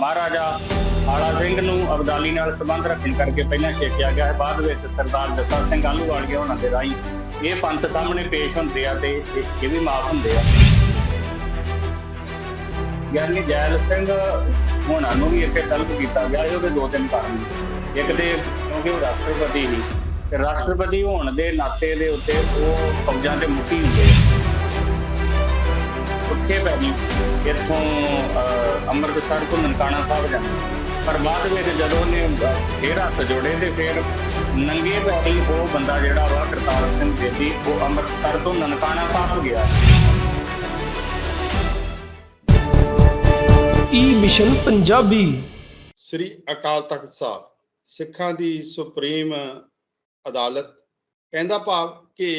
ਮਹਾਰਾਜਾ ਆਲਾ ਸਿੰਘ ਨੂੰ ਅਬਦਾਲੀ ਨਾਲ ਸੰਬੰਧ ਰੱਖਣ ਕਰਕੇ ਪਹਿਲਾਂ ਛੇਕਿਆ ਗਿਆ ਹੈ। ਬਾਅਦ ਵਿੱਚ ਸਰਦਾਰ ਜੱਸਾ ਸਿੰਘ ਆਲੂਵਾਲੀਆ ਉਹਨਾਂ ਦੇ ਰਾਹੀਂ ਇਹ ਪੰਥ ਸਾਹਮਣੇ ਪੇਸ਼ ਹੁੰਦੇ ਆ ਤੇ ਇਹ ਵੀ ਮਾਫ ਹੁੰਦੇ ਆ। ਗਿਆਨੀ ਜੈਲ ਸਿੰਘ ਹੋਣਾ ਨੂੰ ਵੀ ਇੱਥੇ ਤਲਬ ਕੀਤਾ ਗਿਆ ਸੀ ਦੋ ਤਿੰਨ ਕਾਰਨ ਇੱਕ ਤੇ ਕਿਉਂਕਿ ਉਹ ਰਾਸ਼ਟਰਪਤੀ ਸੀ, ਤੇ ਰਾਸ਼ਟਰਪਤੀ ਹੋਣ ਦੇ ਨਾਤੇ ਦੇ ਉੱਤੇ ਉਹ ਫੌਜਾਂ ਤੇ ਮੁਖੀ ਹੁੰਦੇ ਆ। ਉੱਥੇ ਪੈਣੀ ਇੱਥੋਂ ਅਹ, ਅੰਮ੍ਰਿਤਸਰ ਤੋਂ ਨਨਕਾਣਾ ਸਾਹਿਬ ਜਾਂਦੇ ਪਰ ਬਾਅਦ ਵਿੱਚ ਜਦੋਂ ਉਹਨੇ ਅਹ, ਫੇਰ ਹੱਥ ਜੋੜੇ ਤੇ ਫਿਰ ਨੰਗੇ ਪੈਰੀ ਉਹ ਬੰਦਾ ਜਿਹੜਾ ਵਾ ਕਰਤਾਰ ਸਿੰਘ ਬੇਦੀ ਉਹ ਅੰਮ੍ਰਿਤਸਰ ਤੋਂ ਨਨਕਾਣਾ ਸਾਹਿਬ ਗਿਆ। ਈ ਮਿਸ਼ਨ ਪੰਜਾਬੀ। ਸ੍ਰੀ ਅਕਾਲ ਤਖਤ ਸਾਹਿਬ ਸਿੱਖਾਂ ਦੀ ਸੁਪਰੀਮ ਅਦਾਲਤ। ਕਹਿੰਦਾ ਭਾਵ ਕਿ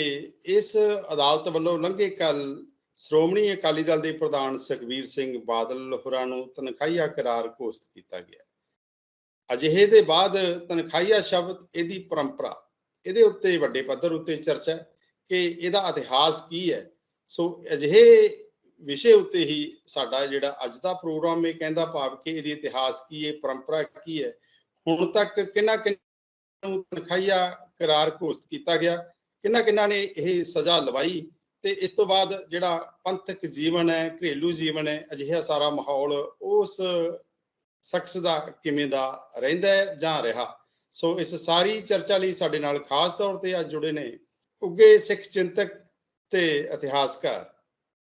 ਇਸ ਅਦਾਲਤ ਵੱਲੋਂ ਲੰਘੇ ਕੱਲ ਸ਼੍ਰੋਮਣੀ ਅਕਾਲੀ ਦਲ ਦੇ ਪ੍ਰਧਾਨ ਸੁਖਬੀਰ ਸਿੰਘ ਬਾਦਲ ਹੋਰਾਂ ਨੂੰ ਤਨਖਾਹੀਆ ਕਰਾਰ ਘੋਸ਼ਿਤ ਕੀਤਾ ਗਿਆ। ਅਜਿਹੇ ਦੇ ਬਾਅਦ ਤਨਖਾਹੀਆ ਸ਼ਬਦ ਇਹਦੀ ਪਰੰਪਰਾ, ਇਹਦੇ ਉੱਤੇ ਵੱਡੇ ਪੱਧਰ ਉੱਤੇ ਚਰਚਾ ਹੈ ਕਿ ਇਹਦਾ ਇਤਿਹਾਸ ਕੀ ਹੈ। ਸੋ ਅਜਿਹੇ ਵਿਸ਼ੇ ਉੱਤੇ ਹੀ ਸਾਡਾ ਜਿਹੜਾ ਅੱਜ ਦਾ ਪ੍ਰੋਗਰਾਮ ਇਹ ਕਹਿੰਦਾ ਭਾਵ ਕਿ ਇਹਦੀ ਇਤਿਹਾਸ ਕੀ ਹੈ, ਪਰੰਪਰਾ ਕੀ ਹੈ। ਹੁਣ ਤੱਕ ਕਿੰਨਾ ਕਿੰਨਾ ਨੂੰ ਤਨਖਾਹੀਆ ਕਰਾਰ ਘੋਸ਼ਿਤ ਕੀਤਾ ਗਿਆ, ਕਿੰਨਾ ਕਿੰਨਾ ਨੇ ਇਹ ਸਜ਼ਾ ਲਵਾਈ ਤੇ ਇਸ ਤੋਂ ਬਾਅਦ ਜਿਹੜਾ ਪੰਥਕ ਜੀਵਨ ਹੈ, ਘਰੇਲੂ ਜੀਵਨ ਹੈ, ਅਜਿਹਾ ਸਾਰਾ ਮਾਹੌਲ ਉਸ ਸ਼ਖਸ ਦਾ ਕਿਵੇਂ ਦਾ ਰਹਿੰਦਾ ਹੈ ਜਾਂ ਰਿਹਾ। ਸੋ ਇਸ ਸਾਰੀ ਚਰਚਾ ਲਈ ਸਾਡੇ ਨਾਲ ਖਾਸ ਤੌਰ ਤੇ ਅੱਜ ਜੁੜੇ ਨੇ ਉੱਗੇ ਸਿੱਖ ਚਿੰਤਕ ਤੇ ਇਤਿਹਾਸਕਾਰ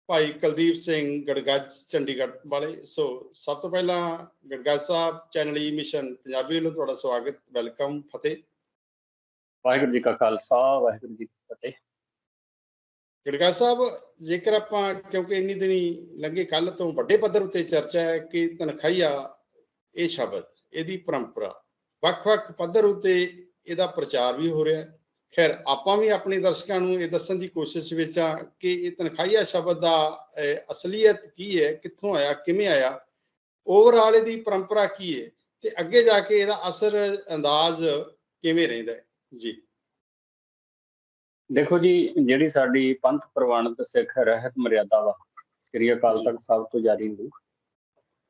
ਭਾਈ ਕੁਲਦੀਪ ਸਿੰਘ ਗੜਗੱਜ, ਚੰਡੀਗੜ੍ਹ ਵਾਲੇ। ਸੋ ਸਭ ਤੋਂ ਪਹਿਲਾਂ ਗੜਗੱਜ ਸਾਹਿਬ, ਚੈਨਲ ਈ ਮਿਸ਼ਨ ਪੰਜਾਬੀ ਵੱਲੋਂ ਤੁਹਾਡਾ ਸਵਾਗਤ, ਵੈਲਕਮ, ਫਤਿਹ। ਵਾਹਿਗੁਰੂ ਜੀ ਕਾ ਖਾਲਸਾ, ਵਾਹਿਗੁਰੂ ਜੀ ਕੀ ਫਤਿਹ। ਗੜਗੱਜ ਸਾਹਿਬ, ਜੇਕਰ ਆਪਾਂ, ਕਿਉਂਕਿ ਇੰਨੀ ਦਿਨੀ ਲੰਘੇ ਕੱਲ ਤੋਂ ਵੱਡੇ ਪੱਧਰ ਉੱਤੇ ਚਰਚਾ ਹੈ ਕਿ ਤਨਖਾਈਆ ਇਹ ਸ਼ਬਦ, ਇਹਦੀ ਪਰੰਪਰਾ, ਵੱਖ-ਵੱਖ ਪੱਧਰ ਉੱਤੇ ਇਹਦਾ ਪ੍ਰਚਾਰ ਵੀ ਹੋ ਰਿਹਾ ਹੈ। ਖੈਰ, ਆਪਾਂ ਵੀ ਆਪਣੇ ਦਰਸ਼ਕਾਂ ਨੂੰ ਇਹ ਦੱਸਣ ਦੀ ਕੋਸ਼ਿਸ਼ ਵਿੱਚ ਆ ਕਿ ਇਹ ਤਨਖਾਹੀਆ ਸ਼ਬਦ ਦਾ ਅਸਲੀਅਤ ਕੀ ਹੈ, ਕਿੱਥੋਂ ਆਇਆ, ਕਿਵੇਂ ਆਇਆ ਓਵਰਆਲ ਇਹਦੀ ਪਰੰਪਰਾ ਕੀ ਹੈ, ਤੇ ਅੱਗੇ ਜਾ ਕੇ ਇਹਦਾ ਅਸਰ ਅੰਦਾਜ਼ ਕਿਵੇਂ ਰਹਿੰਦਾ ਹੈ? ਜੀ। ਦੇਖੋ ਜੀ ਜਿਹੜੀ ਸਾਡੀ ਪੰਥ ਪ੍ਰਵਾਨਿਤ ਸਿੱਖ ਰਹਿਤ ਮਰਿਆਦਾ ਵਾ ਸ੍ਰੀ ਅਕਾਲ ਤਖਤ ਸਾਹਿਬ ਤੋਂ ਜਾਰੀ ਹੁੰਦੀ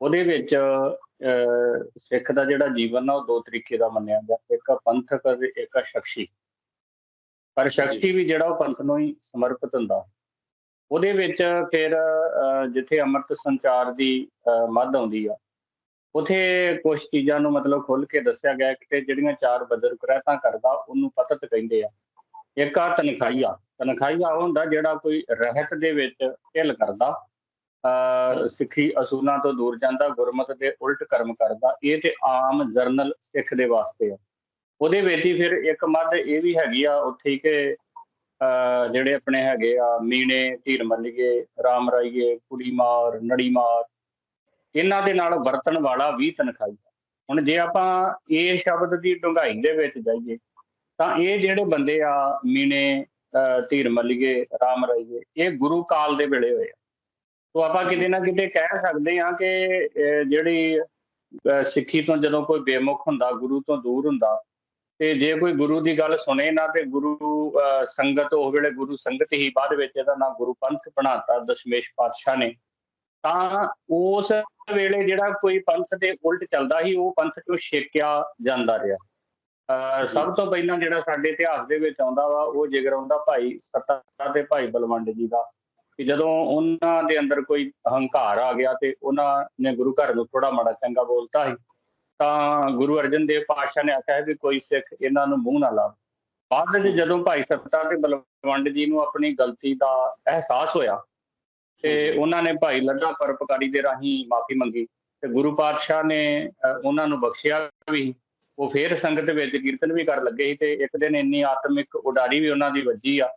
ਉਹਦੇ ਵਿੱਚ ਸਿੱਖ ਦਾ ਜਿਹੜਾ ਜੀਵਨ ਆ ਉਹ ਦੋ ਤਰੀਕੇ ਦਾ ਮੰਨਿਆ ਗਿਆ। ਇੱਕ ਆ ਪੰਥਕ ਇੱਕ ਆ ਸ਼ਖਸੀ। ਪਰ ਸ਼ਖਸੀ ਵੀ ਜਿਹੜਾ ਉਹ ਪੰਥ ਨੂੰ ਹੀ ਸਮਰਪਿਤ ਹੁੰਦਾ। ਉਹਦੇ ਵਿੱਚ ਫਿਰ ਜਿੱਥੇ ਅੰਮ੍ਰਿਤ ਸੰਚਾਰ ਦੀ ਮੱਧ ਆਉਂਦੀ ਆ ਉਥੇ ਕੁਝ ਚੀਜ਼ਾਂ ਨੂੰ ਮਤਲਬ ਖੁੱਲ ਕੇ ਦੱਸਿਆ ਗਿਆ ਕਿ ਜਿਹੜੀਆਂ ਚਾਰ ਬਦਰ ਕੁਰੈਤਾਂ ਕਰਦਾ ਉਹਨੂੰ ਪਤਤ ਕਹਿੰਦੇ ਆ। ਇੱਕ ਆ ਤਨਖਾਹੀਆ। ਤਨਖਾਹੀਆ ਉਹ ਹੁੰਦਾ ਜਿਹੜਾ ਕੋਈ ਰਹਿਤ ਦੇ ਵਿੱਚ ਢਿੱਲ ਕਰਦਾ ਸਿੱਖੀ ਅਸੂਲਾਂ ਤੋਂ ਦੂਰ ਜਾਂਦਾ ਗੁਰਮਤ ਦੇ ਉਲਟ ਕਰਮ ਕਰਦਾ ਇਹ ਤੇ ਆਮ ਜਰਨਲ ਸਿੱਖ ਦੇ ਵਾਸਤੇ ਆ। ਉਹਦੇ ਵਿੱਚ ਹੀ ਫਿਰ ਇੱਕ ਮੱਧ ਇਹ ਵੀ ਹੈਗੀ ਆ ਉੱਥੇ ਕਿ ਜਿਹੜੇ ਆਪਣੇ ਹੈਗੇ ਆ ਮੀਣੇ ਧੀਰ ਮੱਲੀਏ ਰਾਮ ਰਾਈਏ ਕੁੜੀ ਮਾਰ ਨੜੀ ਮਾਰ ਇਹਨਾਂ ਦੇ ਨਾਲ ਵਰਤਣ ਵਾਲਾ ਵੀ ਤਨਖਾਹੀਆ। ਹੁਣ ਜੇ ਆਪਾਂ ਇਹ ਸ਼ਬਦ ਦੀ ਡੂੰਘਾਈ ਦੇ ਵਿੱਚ ਜਾਈਏ ਤਾਂ ਇਹ ਜਿਹੜੇ ਬੰਦੇ ਆ, ਮੀਨੇ, ਅਹ ਧੀਰ ਮੱਲੀਏ, ਰਾਮ ਰਾਈਏ, ਇਹ ਗੁਰੂ ਕਾਲ ਦੇ ਵੇਲੇ ਹੋਏ ਆ। ਤੋਂ ਆਪਾਂ ਕਿਤੇ ਨਾ ਕਿਤੇ ਕਹਿ ਸਕਦੇ ਹਾਂ ਕਿ ਜਿਹੜੀ ਸਿੱਖੀ ਤੋਂ ਜਦੋਂ ਕੋਈ ਬੇਮੁਖ ਹੁੰਦਾ, ਗੁਰੂ ਤੋਂ ਦੂਰ ਹੁੰਦਾ, ਤੇ ਜੇ ਕੋਈ ਗੁਰੂ ਦੀ ਗੱਲ ਸੁਣੇ ਨਾ, ਤੇ ਗੁਰੂ, ਅਹ ਸੰਗਤ, ਉਹ ਵੇਲੇ ਗੁਰੂ ਸੰਗਤ ਹੀ ਬਾਅਦ ਵਿੱਚ ਇਹਦਾ ਨਾਮ ਗੁਰੂ ਪੰਥ ਬਣਾਤਾ, ਦਸ਼ਮੇਸ਼ ਪਾਤਸ਼ਾਹ ਨੇ। ਤਾਂ ਉਸ ਵੇਲੇ ਜਿਹੜਾ ਕੋਈ ਪੰਥ ਦੇ ਉਲਟ ਚੱਲਦਾ ਸੀ, ਉਹ ਪੰਥ ਚੋਂ ਛੇਕਿਆ ਜਾਂਦਾ ਰਿਹਾ। ਸਭ ਤੋਂ ਪਹਿਲਾਂ ਜਿਹੜਾ ਸਾਡੇ ਇਤਿਹਾਸ ਦੇ ਵਿੱਚ ਆਉਂਦਾ ਵਾ, ਉਹ ਜਿਗਰ ਆਉਂਦਾ ਭਾਈ ਸੱਤਾ ਤੇ ਭਾਈ ਬਲਵੰਡ ਜੀ ਦਾ, ਕਿ ਜਦੋਂ ਉਹਨਾਂ ਦੇ ਅੰਦਰ ਕੋਈ ਹੰਕਾਰ ਆ ਗਿਆ ਤੇ ਉਹਨਾਂ ਨੇ ਗੁਰੂ ਘਰ ਨੂੰ ਥੋੜਾ ਮਾੜਾ ਚੰਗਾ ਬੋਲਤਾ ਸੀ, ਤਾਂ ਗੁਰੂ ਅਰਜਨ ਦੇਵ ਪਾਤਸ਼ਾਹ ਨੇ ਆਖਿਆ ਵੀ ਕੋਈ ਸਿੱਖ ਇਹਨਾਂ ਨੂੰ ਮੂੰਹ ਨਾ ਲਾ ਬਾਅਦ ਵਿੱਚ ਜਦੋਂ ਭਾਈ ਸੱਤਾ ਤੇ ਬਲਵੰਡ ਜੀ ਨੂੰ ਆਪਣੀ ਗਲਤੀ ਦਾ ਅਹਿਸਾਸ ਹੋਇਆ ਤੇ ਉਹਨਾਂ ਨੇ ਭਾਈ ਲੱਡਾ ਪਰਪਕਾਰੀ ਦੇ ਰਾਹੀਂ ਮਾਫੀ ਮੰਗੀ ਤੇ ਗੁਰੂ ਪਾਤਸ਼ਾਹ ਨੇ ਉਹਨਾਂ ਨੂੰ ਬਖਸ਼ਿਆ ਵੀ ਉਹ ਫੇਰ ਸੰਗਤ ਵਿੱਚ ਕੀਰਤਨ ਵੀ ਕਰਨ ਲੱਗੇ ਸੀ ਤੇ ਇੱਕ ਦਿਨ ਇੰਨੀ ਆਤਮਿਕ ਉਡਾਰੀ ਵੀ ਉਹਨਾਂ ਦੀ ਵੱਜੀ ਆ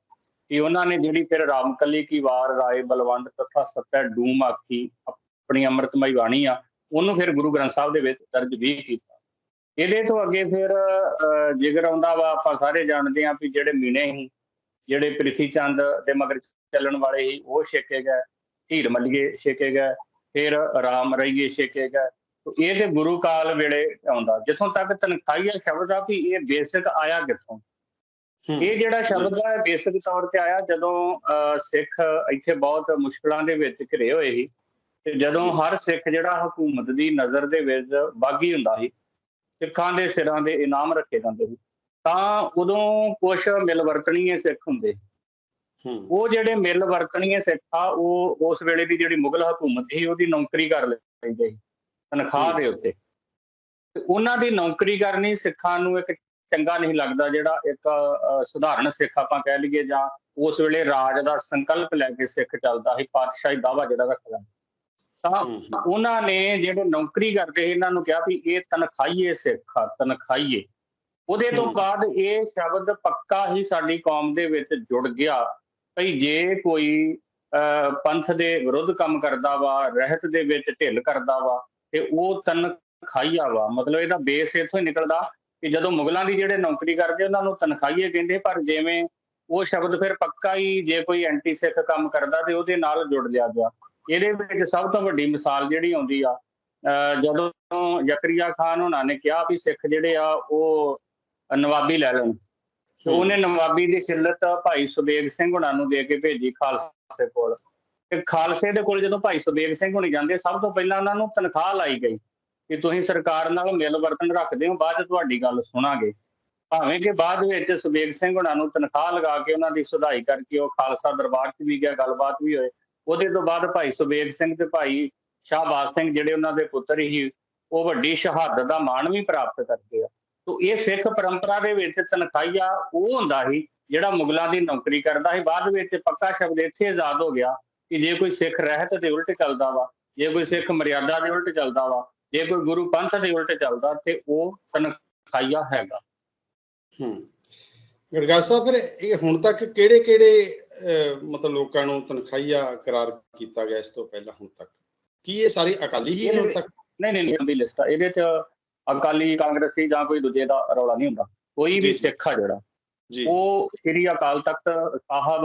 ਕਿ ਉਹਨਾਂ ਨੇ ਜਿਹੜੀ ਫਿਰ ਰਾਮਕਲੀ ਕੀ ਵਾਰ ਰਾਏ ਬਲਵੰਡ ਤਥਾ ਸਤੈ ਡੂਮ ਆਖੀ ਆਪਣੀ ਅੰਮ੍ਰਿਤਮਈ ਬਾਣੀ ਆ ਉਹਨੂੰ ਫਿਰ ਗੁਰੂ ਗ੍ਰੰਥ ਸਾਹਿਬ ਦੇ ਵਿੱਚ ਦਰਜ ਵੀ ਕੀਤਾ। ਇਹਦੇ ਤੋਂ ਅੱਗੇ ਫਿਰ ਅਹ, ਜਿਗਰ ਆਉਂਦਾ ਵਾ ਆਪਾਂ ਸਾਰੇ ਜਾਣਦੇ ਆ ਵੀ ਜਿਹੜੇ ਮੀਨੇ ਸੀ ਜਿਹੜੇ ਪ੍ਰਿਥੀ ਚੰਦ ਦੇ ਮਗਰ ਚੱਲਣ ਵਾਲੇ ਸੀ ਉਹ ਛੇਕੇ ਗਏ ਹੀਰ ਮੱਲੀਏ ਛੇਕੇ ਗਏ ਫਿਰ ਰਾਮ ਰਈਏ ਛੇਕੇ ਗਏ ਇਹ ਤੇ ਗੁਰੂ ਕਾਲ ਵੇਲੇ ਆਉਂਦਾ ਜਿੱਥੋਂ ਤੱਕ ਤਨਖਾਹੀਆ ਸ਼ਬਦ ਆ ਵੀ ਇਹ ਬੇਸਿਕ ਆਇਆ ਕਿੱਥੋਂ। ਇਹ ਜਿਹੜਾ ਸ਼ਬਦ ਹੈ ਬੇਸਿਕ ਤੌਰ ਤੇ ਆਇਆ ਜਦੋਂ ਸਿੱਖ ਇੱਥੇ ਬਹੁਤ ਮੁਸ਼ਕਲਾਂ ਦੇ ਵਿੱਚ ਘਿਰੇ ਹੋਏ ਸੀ ਤੇ ਜਦੋਂ ਹਰ ਸਿੱਖ ਜਿਹੜਾ ਹਕੂਮਤ ਦੀ ਨਜ਼ਰ ਦੇ ਵਿੱਚ ਬਾਗੀ ਹੁੰਦਾ ਸੀ ਸਿੱਖਾਂ ਦੇ ਸਿਰਾਂ ਦੇ ਇਨਾਮ ਰੱਖੇ ਜਾਂਦੇ ਸੀ ਤਾਂ ਉਦੋਂ ਕੁਝ ਮਿਲਵਰਤਣੀਏ ਸਿੱਖ ਹੁੰਦੇ ਹੂੰ। ਉਹ ਜਿਹੜੇ ਮਿਲ ਵਰਤਣੀਏ ਸਿੱਖ ਆ ਉਹ ਉਸ ਵੇਲੇ ਦੀ ਜਿਹੜੀ ਮੁਗਲ ਹਕੂਮਤ ਸੀ ਉਹਦੀ ਨੌਕਰੀ ਕਰ ਲੈਂਦੇ ਸੀ। ਤਨਖਾਹ ਦੇ ਉੱਤੇ। ਤੇ ਉਹਨਾਂ ਦੀ ਨੌਕਰੀ ਕਰਨੀ ਸਿੱਖਾਂ ਨੂੰ ਇੱਕ ਚੰਗਾ ਨਹੀਂ ਲੱਗਦਾ ਜਿਹੜਾ ਇੱਕ ਸਧਾਰਨ ਸਿੱਖ ਆਪਾਂ ਕਹਿ ਲਈਏ ਜਾਂ ਉਸ ਵੇਲੇ ਰਾਜ ਦਾ ਸੰਕਲਪ ਲੈ ਕੇ ਸਿੱਖ ਚੱਲਦਾ ਸੀ ਪਾਤਸ਼ਾਹੀ ਦਾਵਾ ਜਿਹੜਾ ਰੱਖਦਾ ਤਾਂ। ਉਹਨਾਂ ਨੇ ਜਿਹੜੇ ਨੌਕਰੀ ਕਰਦੇ ਇਹਨਾਂ ਨੂੰ ਕਿਹਾ ਵੀ ਇਹ ਤਨਖਾਹੀਏ ਸਿੱਖ ਆ ਤਨਖਾਹੀਏ। ਉਹਦੇ ਤੋਂ। ਬਾਅਦ ਇਹ ਸ਼ਬਦ ਪੱਕਾ ਹੀ ਸਾਡੀ ਕੌਮ ਦੇ ਵਿੱਚ ਜੁੜ ਗਿਆ। ਭਈ ਜੇ ਕੋਈ ਪੰਥ ਦੇ ਵਿਰੁੱਧ ਕੰਮ ਕਰਦਾ ਵਾ ਰਹਿਤ ਦੇ ਵਿੱਚ ਢਿੱਲ ਕਰਦਾ ਵਾ ਤੇ ਉਹ ਤਨਖਾਹੀਆ ਵਾ। ਮਤਲਬ ਇਹਦਾ ਬੇਸ ਇੱਥੋਂ ਹੀ ਨਿਕਲਦਾ ਕਿ ਜਦੋਂ ਮੁਗਲਾਂ ਦੀ ਜਿਹੜੇ ਨੌਕਰੀ ਕਰਦੇ ਉਹਨਾਂ ਨੂੰ ਤਨਖਾਹੀਏ ਕਹਿੰਦੇ ਪਰ ਜਿਵੇਂ ਉਹ ਸ਼ਬਦ ਫਿਰ ਪੱਕਾ ਹੀ ਜੇ ਕੋਈ ਐਂਟੀ ਸਿੱਖ ਕੰਮ ਕਰਦਾ ਤੇ ਉਹਦੇ ਨਾਲ ਜੁੜ ਲਿਆ ਗਿਆ। ਇਹਦੇ ਵਿੱਚ ਸਭ ਤੋਂ ਵੱਡੀ ਮਿਸਾਲ ਜਿਹੜੀ ਆਉਂਦੀ ਆ ਜਦੋਂ ਜ਼ਕਰੀਆ ਖਾਨ ਉਹਨਾਂ ਨੇ ਕਿਹਾ ਵੀ ਸਿੱਖ ਜਿਹੜੇ ਆ ਉਹ ਨਵਾਬੀ ਲੈ ਲੈਣ। ਤੇ ਉਹਨੇ ਨਵਾਬੀ ਦੀ ਖਿੱਲਤ ਭਾਈ ਸੁਬੇਗ ਸਿੰਘ ਹੁਣਾਂ ਨੂੰ ਦੇ ਕੇ ਭੇਜੀ ਖਾਲਸੇ ਕੋਲ। ਖਾਲਸੇ ਦੇ ਕੋਲ ਜਦੋਂ ਭਾਈ ਸੁਬੇਗ ਸਿੰਘ ਹੋਣੀ ਜਾਂਦੇ, ਸਭ ਤੋਂ ਪਹਿਲਾਂ ਉਹਨਾਂ ਨੂੰ ਤਨਖਾਹ ਲਾਈ ਗਈ ਕਿ ਤੁਸੀਂ ਸਰਕਾਰ ਨਾਲ ਮਿਲ ਵਰਤਨ ਰੱਖਦੇ ਹੋ, ਬਾਅਦ 'ਚ ਤੁਹਾਡੀ ਗੱਲ ਸੁਣਾਂਗੇ। ਭਾਵੇਂ ਕਿ ਬਾਅਦ ਵਿੱਚ ਸੁਬੇਗ ਸਿੰਘ ਹੁਣਾਂ ਨੂੰ ਤਨਖਾਹ ਲਗਾ ਕੇ ਉਹਨਾਂ ਦੀ ਸੁਧਾਈ ਕਰਕੇ ਉਹ ਖਾਲਸਾ ਦਰਬਾਰ 'ਚ ਵੀ ਗਿਆ, ਗੱਲਬਾਤ ਵੀ ਹੋਏ, ਉਹਦੇ ਤੋਂ ਬਾਅਦ ਭਾਈ ਸੁਬੇਗ ਸਿੰਘ ਤੇ ਭਾਈ ਸ਼ਾਹਬਾਜ਼ ਸਿੰਘ ਜਿਹੜੇ ਉਹਨਾਂ ਦੇ ਪੁੱਤਰ ਹੀ ਉਹ ਵੱਡੀ ਸ਼ਹਾਦਤ ਦਾ ਮਾਣ ਵੀ ਪ੍ਰਾਪਤ ਕਰਦੇ ਆ। ਤੋ ਇਹ ਸਿੱਖ ਪਰੰਪਰਾ ਦੇ ਵਿੱਚ ਤਨਖਾਹੀਆ ਉਹ ਹੁੰਦਾ ਸੀ ਜਿਹੜਾ ਮੁਗਲਾਂ ਦੀ ਨੌਕਰੀ ਕਰਦਾ ਸੀ, ਬਾਅਦ ਵਿੱਚ ਪੱਕਾ ਸ਼ਬਦ ਇੱਥੇ ਆਜ਼ਾਦ ਹੋ ਗਿਆ। ਕਿ ਜੇ ਕੋਈ ਸਿੱਖ ਰਹਿਤ ਦੇ ਉਲਟ ਚੱਲਦਾ ਵਾ ਜੇ ਕੋਈ ਸਿੱਖ ਮਰਿਆਦਾ ਦੇ ਉਲਟ ਚੱਲਦਾ ਵਾ ਜੇ ਕੋਈ ਗੁਰੂ ਪੰਥ ਦੇ ਉਲਟ ਚੱਲਦਾ ਤੇ ਉਹ ਤਨਖਾਹੀਆ ਹੈਗਾ। ਹੂੰ। ਗੜਗਾ ਸਾਹਿਬ ਫਿਰ ਇਹ ਹੁਣ ਤੱਕ ਕਿਹੜੇ ਕਿਹੜੇ ਮਤਲਬ ਲੋਕਾਂ ਨੂੰ ਤਨਖਾਹੀਆ ਕਰਾਰ ਕੀਤਾ ਗਿਆ ਇਸ ਤੋਂ ਪਹਿਲਾਂ ਹੁਣ ਤੱਕ? ਕੀ ਇਹ ਸਾਰੇ ਅਕਾਲੀ ਹੀ ਨੇ ਹੁਣ ਤੱਕ? ਨਹੀਂ ਨਹੀਂ ਨਹੀਂ ਦੀ ਲਿਸਟ ਆ। ਇਹਦੇ 'ਚ ਅਕਾਲੀ ਕਾਂਗਰਸੀ ਜਾਂ ਕੋਈ ਦੂਜੇ ਦਾ ਰੌਲਾ ਨਹੀਂ ਹੁੰਦਾ। ਕੋਈ ਵੀ। ਸਿੱਖ ਆ ਜਿਹੜਾ ਜੀ। ਉਹ ਸ੍ਰੀ ਅਕਾਲ ਤਖਤ ਸਾਹਿਬ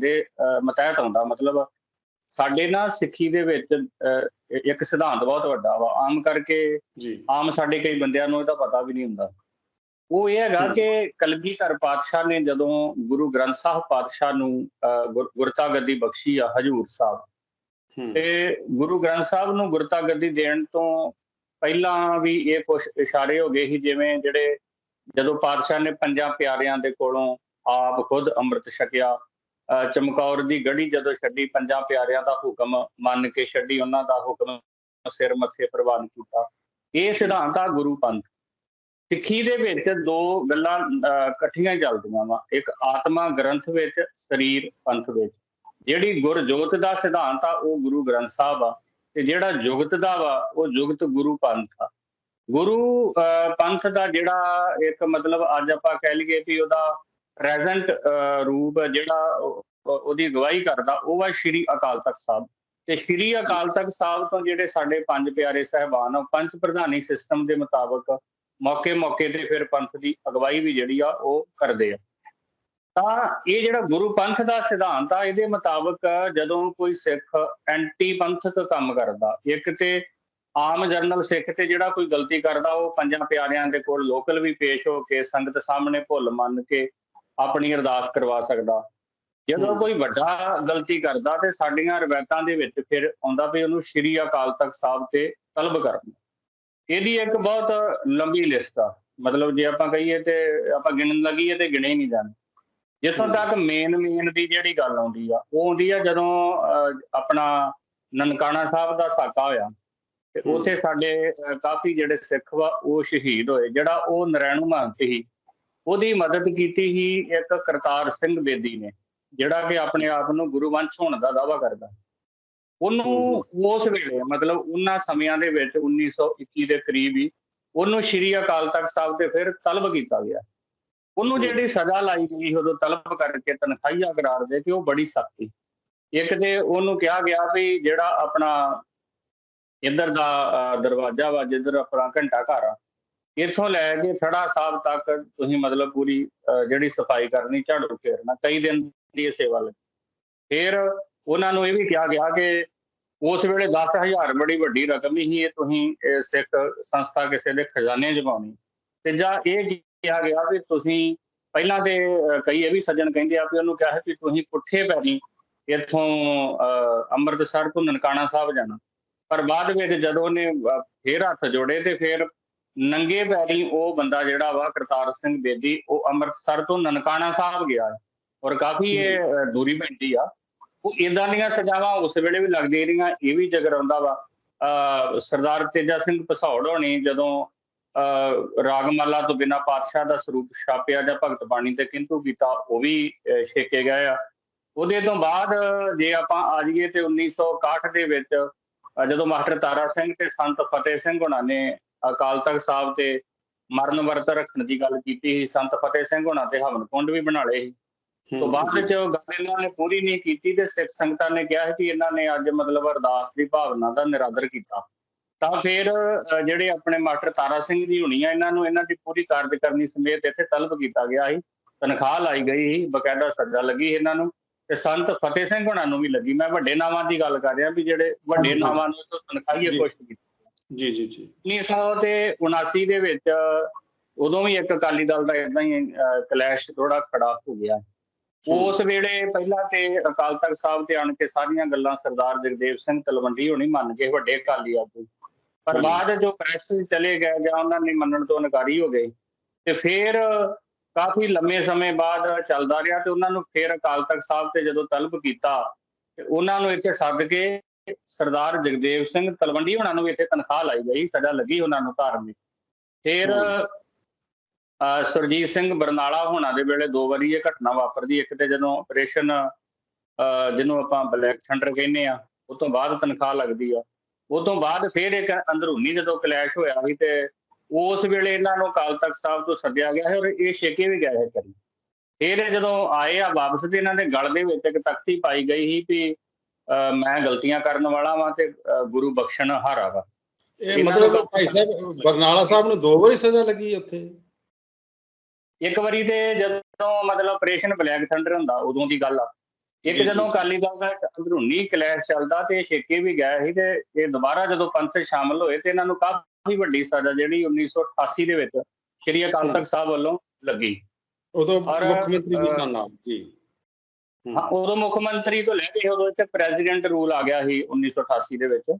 ਦੇ ਮਤਹਿਤ ਆਉਂਦਾ। ਮਤਲਬ ਸਾਡੇ ਨਾ ਸਿੱਖੀ ਦੇ ਵਿੱਚ ਇੱਕ ਸਿਧਾਂਤ ਬਹੁਤ ਵੱਡਾ ਵਾ। ਆਮ ਕਰਕੇ ਜੀ। ਆਮ ਸਾਡੇ ਕਈ ਬੰਦਿਆਂ ਨੂੰ ਇਹਦਾ ਪਤਾ ਵੀ ਨਹੀਂ ਹੁੰਦਾ। ਉਹ ਇਹ ਹੈਗਾ। ਕਿ ਕਲਗੀਧਰ ਪਾਤਸ਼ਾਹ ਨੇ ਜਦੋਂ ਗੁਰੂ ਗ੍ਰੰਥ ਸਾਹਿਬ ਪਾਤਸ਼ਾਹ ਨੂੰ ਗੁਰਤਾ ਗੱਦੀ ਬਖਸ਼ੀ ਆ ਹਜੂਰ ਸਾਹਿਬ ਤੇ ਗੁਰੂ ਗ੍ਰੰਥ ਸਾਹਿਬ ਨੂੰ ਗੁਰਤਾ ਗੱਦੀ ਦੇਣ ਤੋਂ ਪਹਿਲਾਂ ਵੀ ਇਹ ਕੁਝ ਇਸ਼ਾਰੇ ਹੋ ਗਏ ਸੀ ਜਿਵੇਂ ਜਿਹੜੇ ਜਦੋਂ ਪਾਤਸ਼ਾਹ ਨੇ ਪੰਜਾਂ ਪਿਆਰਿਆਂ ਦੇ ਕੋਲੋਂ ਆਪ ਖੁਦ ਅੰਮ੍ਰਿਤ ਛਕਿਆ ਚਮਕੌਰ ਦੀ ਗੜੀ ਜਦੋਂ ਛੱਡੀ ਪੰਜਾਂ ਪਿਆਰਿਆਂ ਦਾ ਹੁਕਮ ਮੰਨ ਕੇ ਛੱਡੀ ਉਹਨਾਂ ਦਾ ਹੁਕਮ ਸਿਰ ਮੱਥੇ ਪ੍ਰਵਾਨ ਕੀਤਾ। ਇਹ ਸਿਧਾਂਤ ਆ ਗੁਰੂ ਪੰਥ। ਸਿੱਖੀ ਦੇ ਵਿੱਚ ਦੋ ਗੱਲਾਂ ਇਕੱਠੀਆਂ ਚੱਲਦੀਆਂ ਵਾ। ਇੱਕ ਆਤਮਾ ਗ੍ਰੰਥ ਵਿੱਚ ਸਰੀਰ ਪੰਥ ਵਿੱਚ। ਜਿਹੜੀ ਗੁਰਜੋਤ ਦਾ ਸਿਧਾਂਤ ਆ ਉਹ ਗੁਰੂ ਗ੍ਰੰਥ ਸਾਹਿਬ ਆ। ਤੇ ਜਿਹੜਾ ਜੁਗਤ ਦਾ ਵਾ ਉਹ ਜੁਗਤ ਗੁਰੂ ਪੰਥ ਆ। ਗੁਰੂ ਅਹ, ਪੰਥ ਦਾ ਜਿਹੜਾ ਇੱਕ ਮਤਲਬ ਅੱਜ ਆਪਾਂ ਕਹਿ ਲਈਏ ਵੀ ਉਹਦਾ ਪ੍ਰੈਜ਼ੈਂਟ ਰੂਪ ਜਿਹੜਾ ਉਹਦੀ ਅਗਵਾਈ ਕਰਦਾ, ਉਹ ਵਾ ਸ਼੍ਰੀ ਅਕਾਲ ਤਖਤ ਸਾਹਿਬ। ਤੇ ਸ਼੍ਰੀ ਅਕਾਲ ਤਖਤ ਸਾਹਿਬ ਤੋਂ ਜਿਹੜੇ ਸਾਡੇ ਪੰਜ ਪਿਆਰੇ ਸਹਿਬਾਨ ਆ, ਉਹ ਪੰਜ ਪ੍ਰਧਾਨੀ ਸਿਸਟਮ ਦੇ ਮੁਤਾਬਕ ਮੌਕੇ ਮੌਕੇ ਤੇ ਫਿਰ ਪੰਥ ਦੀ ਅਗਵਾਈ ਵੀ ਜਿਹੜੀ ਆ, ਉਹ ਕਰਦੇ ਆ। ਤਾਂ ਇਹ ਜਿਹੜਾ ਗੁਰੂ ਪੰਥ ਦਾ ਸਿਧਾਂਤ ਆ, ਇਹਦੇ ਮੁਤਾਬਕ ਜਦੋਂ ਕੋਈ ਸਿੱਖ ਐਂਟੀ ਪੰਥਕ ਕੰਮ ਕਰਦਾ, ਇੱਕ ਤੇ ਆਮ ਜਰਨਲ ਸਿੱਖ ਤੇ ਜਿਹੜਾ ਕੋਈ ਗਲਤੀ ਕਰਦਾ, ਉਹ ਪੰਜਾਂ ਪਿਆਰਿਆਂ ਦੇ ਕੋਲ ਲੋਕਲ ਵੀ ਪੇਸ਼ ਹੋ ਕੇ, ਸੰਗਤ ਸਾਹਮਣੇ ਭੁੱਲ ਮੰਨ ਕੇ ਆਪਣੀ ਅਰਦਾਸ ਕਰਵਾ ਸਕਦਾ ਜਦੋਂ। ਕੋਈ ਵੱਡਾ ਗਲਤੀ ਕਰਦਾ ਤੇ ਸਾਡੀਆਂ ਰਵਾਇਤਾਂ ਦੇ ਵਿੱਚ ਫਿਰ ਆਉਂਦਾ ਵੀ ਉਹਨੂੰ ਸ਼੍ਰੀ ਅਕਾਲ ਤਖਤ ਸਾਹਿਬ ਤੇ ਤਲਬ ਕਰਨਾ ਇਹਦੀ ਇੱਕ ਬਹੁਤ ਲੰਬੀ ਲਿਸਟ ਆ ਮਤਲਬ ਜੇ ਆਪਾਂ ਕਹੀਏ ਤੇ ਆਪਾਂ ਗਿਣਨ ਲੱਗੀਏ ਤੇ ਗਿਣੇ ਨਹੀਂ ਜਾਣੇ ਜਿੱਥੋਂ। ਤੱਕ ਮੇਨ ਮੇਨ ਦੀ ਜਿਹੜੀ ਗੱਲ ਆਉਂਦੀ ਆ ਉਹ ਆਉਂਦੀ ਆ ਜਦੋਂ ਆਪਣਾ ਨਨਕਾਣਾ ਸਾਹਿਬ ਦਾ ਸਾਕਾ ਹੋਇਆ ਤੇ। ਉੱਥੇ ਸਾਡੇ ਕਾਫੀ ਜਿਹੜੇ ਸਿੱਖ ਵਾ ਉਹ ਸ਼ਹੀਦ ਹੋਏ ਜਿਹੜਾ ਉਹ ਨਰੈਣੂ ਮਹੰਤ ਸੀ ਉਹਦੀ ਮਦਦ ਕੀਤੀ ਸੀ ਇੱਕ ਕਰਤਾਰ ਸਿੰਘ ਬੇਦੀ ਨੇ ਜਿਹੜਾ ਕਿ ਆਪਣੇ ਆਪ ਨੂੰ ਗੁਰੂ ਵੰਸ਼ ਹੋਣ ਦਾ ਦਾਵਾ ਕਰਦਾ। ਉਹਨੂੰ ਉਸ ਵੇਲੇ ਮਤਲਬ ਉਹਨਾਂ ਸਮਿਆਂ ਦੇ ਵਿੱਚ 1921 ਦੇ ਕਰੀਬ ਹੀ ਉਹਨੂੰ ਸ਼੍ਰੀ ਅਕਾਲ ਤਖਤ ਸਾਹਿਬ ਤੇ ਫਿਰ ਤਲਬ ਕੀਤਾ ਗਿਆ। ਉਹਨੂੰ ਜਿਹੜੀ ਸਜ਼ਾ ਲਾਈ ਗਈ ਉਦੋਂ ਤਲਬ ਕਰਕੇ ਤਨਖਾਹੀਆ ਕਰਾਰ ਦੇ ਕੇ ਉਹ ਬੜੀ ਸਖਤ ਇੱਕ ਤੇ ਉਹਨੂੰ ਕਿਹਾ ਗਿਆ ਵੀ ਜਿਹੜਾ ਆਪਣਾ ਇੱਧਰ ਦਾ ਦਰਵਾਜ਼ਾ ਵਾ ਜਿੱਧਰ ਆਪਣਾ ਘੰਟਾ ਘਰ ਆ ਇੱਥੋਂ ਲੈ ਕੇ ਥੜਾ ਸਾਹਿਬ ਤੱਕ ਤੁਸੀਂ ਮਤਲਬ ਪੂਰੀ ਅਹ, ਜਿਹੜੀ ਸਫ਼ਾਈ ਕਰਨੀ ਝਾੜੂ ਫੇਰਨਾ ਕਈ ਦਿਨ ਦੀ ਸੇਵਾ ਲੱਗੀ। ਫਿਰ ਉਹਨਾਂ ਨੂੰ ਇਹ ਵੀ ਕਿਹਾ ਗਿਆ ਕਿ ਉਸ ਵੇਲੇ 10000 ਬੜੀ ਵੱਡੀ ਰਕਮ ਹੀ ਇਹ ਤੁਸੀਂ ਸਿੱਖ ਸੰਸਥਾ ਕਿਸੇ ਦੇ ਖਜ਼ਾਨੇ 'ਚ ਪਾਉਣੀ। ਤੇ ਜਾਂ ਇਹ ਕਿਹਾ ਗਿਆ ਵੀ ਤੁਸੀਂ ਪਹਿਲਾਂ ਤੇ ਕਈ ਇਹ ਵੀ ਸੱਜਣ ਕਹਿੰਦੇ ਆ ਵੀ ਉਹਨੂੰ ਕਿਹਾ ਸੀ ਵੀ ਤੁਸੀਂ ਪੁੱਠੇ ਪੈਣੀ ਇੱਥੋਂ ਅਹ, ਅੰਮ੍ਰਿਤਸਰ ਤੋਂ ਨਨਕਾਣਾ ਸਾਹਿਬ ਜਾਣਾ। ਪਰ ਬਾਅਦ ਵਿੱਚ ਜਦੋਂ ਉਹਨੇ ਫੇਰ ਹੱਥ ਜੋੜੇ ਤੇ ਫੇਰ ਨੰਗੇ ਪੈਰੀ ਉਹ ਬੰਦਾ ਜਿਹੜਾ ਵਾ ਕਰਤਾਰ ਸਿੰਘ ਬੇਦੀ ਉਹ ਅੰਮ੍ਰਿਤਸਰ ਤੋਂ ਨਨਕਾਣਾ ਸਾਹਿਬ ਗਿਆ। ਔਰ ਕਾਫੀ ਇਹ ਦੂਰੀ ਪੈਂਦੀ ਆ। ਉਹ ਇਦਾਂ ਦੀਆਂ ਸਜ਼ਾਵਾਂ ਉਸ ਵੇਲੇ ਵੀ ਲੱਗਦੀਆਂ ਰਹੀਆਂ ਇਹ ਵੀ ਜਗਰਾਉਂਦਾ ਵਾ। ਅਹ, ਸਰਦਾਰ ਤੇਜਾ ਸਿੰਘ ਪਸੌੜ ਹੋਣੀ ਜਦੋਂ ਰਾਗਮਾਲਾ ਤੋਂ ਬਿਨਾ ਪਾਤਸ਼ਾਹ ਦਾ ਸਰੂਪ ਛਾਪਿਆ ਜਾਂ ਭਗਤ ਬਾਣੀ ਤੇ ਕਿੰਤੂ ਕੀਤਾ ਉਹ ਵੀ ਛੇਕੇ ਗਏ ਆ। ਉਹਦੇ ਤੋਂ ਬਾਅਦ ਜੇ ਆਪਾਂ ਆ ਜਾਈਏ ਤੇ 1961 ਦੇ ਵਿੱਚ ਜਦੋਂ ਮਾਸਟਰ ਤਾਰਾ ਸਿੰਘ ਤੇ ਸੰਤ ਫਤਿਹ ਸਿੰਘ ਹੁਣਾਂ ਨੇ ਅਕਾਲ ਤਖਤ ਸਾਹਿਬ ਤੇ ਮਰਨ ਵਰਤ ਰੱਖਣ ਦੀ ਗੱਲ ਕੀਤੀ ਸੀ ਸੰਤ ਫਤਿਹ ਸਿੰਘ ਹੁਣਾਂ ਤੇ ਹਵਨ ਕੁੰਡ ਵੀ ਬਣਾ ਲਏ ਸੀ। ਤੋਂ ਬਾਅਦ ਵਿੱਚ ਉਹ ਗੱਲ ਇਹਨਾਂ ਨੇ ਪੂਰੀ ਨਹੀਂ ਕੀਤੀ ਤੇ ਸਿੱਖ ਸੰਗਤਾਂ ਨੇ ਕਿਹਾ ਕਿ ਇਹਨਾਂ ਨੇ ਅੱਜ ਮਤਲਬ ਅਰਦਾਸ ਦੀ ਭਾਵਨਾ ਦਾ ਨਿਰਾਦਰ ਕੀਤਾ। ਤਾਂ ਫਿਰ ਜਿਹੜੇ ਆਪਣੇ ਮਾਸਟਰ ਤਾਰਾ ਸਿੰਘ ਜੀ ਹੁਣੀ ਆ ਇਹਨਾਂ ਨੂੰ ਇਹਨਾਂ ਦੀ ਪੂਰੀ ਕਾਰਜਕਰਨੀ ਸਮੇਤ ਇੱਥੇ ਤਲਬ ਕੀਤਾ ਗਿਆ ਸੀ। ਤਨਖਾਹ ਲਾਈ ਗਈ ਸੀ ਬਕਾਇਦਾ ਸੱਜਾ ਲੱਗੀ ਇਹਨਾਂ ਨੂੰ ਤੇ ਸੰਤ ਫਤਿਹ ਸਿੰਘ ਹੁਣਾਂ ਨੂੰ ਵੀ ਲੱਗੀ। ਮੈਂ ਵੱਡੇ ਨਾਵਾਂ ਦੀ ਗੱਲ ਕਰ ਰਿਹਾ ਵੀ ਜਿਹੜੇ ਵੱਡੇ। ਨਾਵਾਂ ਨੂੰ ਤੋਂ ਤਨਖਾਹੀਏ। ਕੋਸ਼ਿਸ਼ ਕੀਤੀ। ਜੀ ਜੀ ਜੀ। 1979 ਦੇ ਵਿੱਚ ਉਦੋਂ ਵੀ ਇੱਕ ਅਕਾਲੀ ਦਲ ਦਾ ਇਦਾਂ ਹੀ ਕਲੈਸ਼ ਥੋੜਾ ਖੜਾ ਹੋ ਗਿਆ। ਉਸ ਵੇਲੇ ਪਹਿਲਾਂ ਤੇ ਅਕਾਲ ਤਖਤ ਸਾਹਿਬ ਤੇ ਆਣ ਕੇ ਸਾਰੀਆਂ ਗੱਲਾਂ ਸਰਦਾਰ ਜਗਦੇਵ ਸਿੰਘ ਤਲਵੰਡੀ ਹੋਣੀ ਮੰਨ ਕੇ ਵੱਡੇ ਅਕਾਲੀ ਆਗੂ। ਪਰ। ਬਾਅਦ ਜੋ ਪ੍ਰੈਸ ਚਲੇ ਗਏ ਜਾਂ ਉਹਨਾਂ ਨੇ ਮੰਨਣ ਤੋਂ ਇਨਕਾਰੀ ਹੋ ਗਏ ਤੇ ਫਿਰ ਕਾਫੀ ਲੰਮੇ ਸਮੇਂ ਬਾਅਦ ਚੱਲਦਾ ਰਿਹਾ ਤੇ ਉਹਨਾਂ ਨੂੰ ਫਿਰ ਅਕਾਲ ਤਖਤ ਸਾਹਿਬ ਤੇ ਜਦੋਂ ਤਲਬ ਕੀਤਾ ਤੇ ਉਹਨਾਂ ਨੂੰ ਇੱਥੇ ਸੱਦ ਕੇ ਸਰਦਾਰ ਜਗਦੇਵ ਸਿੰਘ ਤਲਵੰਡੀ ਉਹਨਾਂ ਨੂੰ ਇੱਥੇ ਤਨਖਾਹ ਲਾਈ ਗਈ ਸਜ਼ਾ ਲੱਗੀ ਉਹਨਾਂ ਨੂੰ ਧਾਰਮਿਕ ਫਿਰ ਸੁਰਜੀਤ ਸਿੰਘ ਬਰਨਾਲਾ ਹੋਣਾ ਦੇ ਵੇਲੇ ਦੋ ਵਾਰੀ ਇਹ ਘਟਨਾ ਵਾਪਰਦੀ। ਇੱਕ ਤੇ ਜਦੋਂ ਆਪਰੇਸ਼ਨ ਜਿਹਨੂੰ ਆਪਾਂ ਬਲੈਕ ਥੰਡਰ ਕਹਿੰਦੇ ਆ ਉਸ ਤੋਂ ਬਾਅਦ ਤਨਖਾਹ ਲੱਗਦੀ ਆ। ਉਸ ਤੋਂ ਬਾਅਦ ਫਿਰ ਇੱਕ ਅੰਦਰੂਨੀ ਜਦੋਂ ਕਲੈਸ਼ ਹੋਇਆ ਸੀ ਤੇ ਉਸ ਵੇਲੇ ਇਹਨਾਂ ਨੂੰ ਅਕਾਲ ਤਖਤ ਸਾਹਿਬ ਤੋਂ ਸੱਦਿਆ ਗਿਆ ਹੈ ਔਰ ਇਹ ਛੇਕੇ ਵੀ ਗਏ ਹੈ ਕਰੀ ਫਿਰ ਜਦੋਂ ਆਏ ਆ ਵਾਪਸ ਤੇ ਇਹਨਾਂ ਦੇ ਗਲ ਦੇ ਵਿੱਚ ਇੱਕ ਤਖਤੀ ਪਾਈ ਗਈ ਸੀ ਵੀ ਮੈਂ ਗਲਤੀਆਂ ਕਰਨ ਵਾਲਾ ਵਾਂ ਤੇ ਗੁਰੂ ਬਖਸ਼ਣ ਹਾਰਾ ਵਾ। ਇਹ ਮਤਲਬ ਭਾਈ ਸਾਹਿਬ ਬਰਨਾਲਾ ਸਾਹਿਬ ਨੂੰ ਦੋ ਵਾਰੀ ਸਜ਼ਾ ਲੱਗੀ ਉੱਥੇ? ਇੱਕ ਵਾਰੀ ਤੇ ਜਦੋਂ ਮਤਲਬ ਆਪਰੇਸ਼ਨ ਬਲੈਕ ਥੰਡਰ ਹੁੰਦਾ ਉਦੋਂ ਦੀ ਗੱਲ ਆ। ਇੱਕ ਜਦੋਂ। ਅਕਾਲੀ ਦਲ ਦਾ ਅੰਦਰੂਨੀ ਕਲੈਸ਼ ਚੱਲਦਾ ਤੇ ਛੇਕੇ ਵੀ ਗਏ ਸੀ ਤੇ ਇਹ ਦੁਬਾਰਾ ਜਦੋਂ ਪੰਥ ਸ਼ਾਮਲ ਹੋਏ ਤੇ ਇਹਨਾਂ ਨੂੰ ਕਾਫੀ ਵੱਡੀ ਸਜ਼ਾ ਜਿਹੜੀ 1988 ਦੇ ਵਿੱਚ ਸ਼੍ਰੀ ਅਕਾਲ ਤਖਤ ਸਾਹਿਬ ਵੱਲੋਂ ਲੱਗੀ। ਉਦੋਂ ਮੁੱਖ ਮੰਤਰੀ ਵੀ ਸਨ ਨਾਲ ਜੀ। ਹਾਂ ਉਦੋਂ ਮੁੱਖ ਮੰਤਰੀ ਤੋਂ ਲੈ ਕੇ ਉਦੋਂ ਇੱਥੇ ਪ੍ਰੈਜ਼ੀਡੈਂਟ ਰੂਲ ਆ ਗਿਆ ਸੀ 1988 ਦੇ ਵਿੱਚ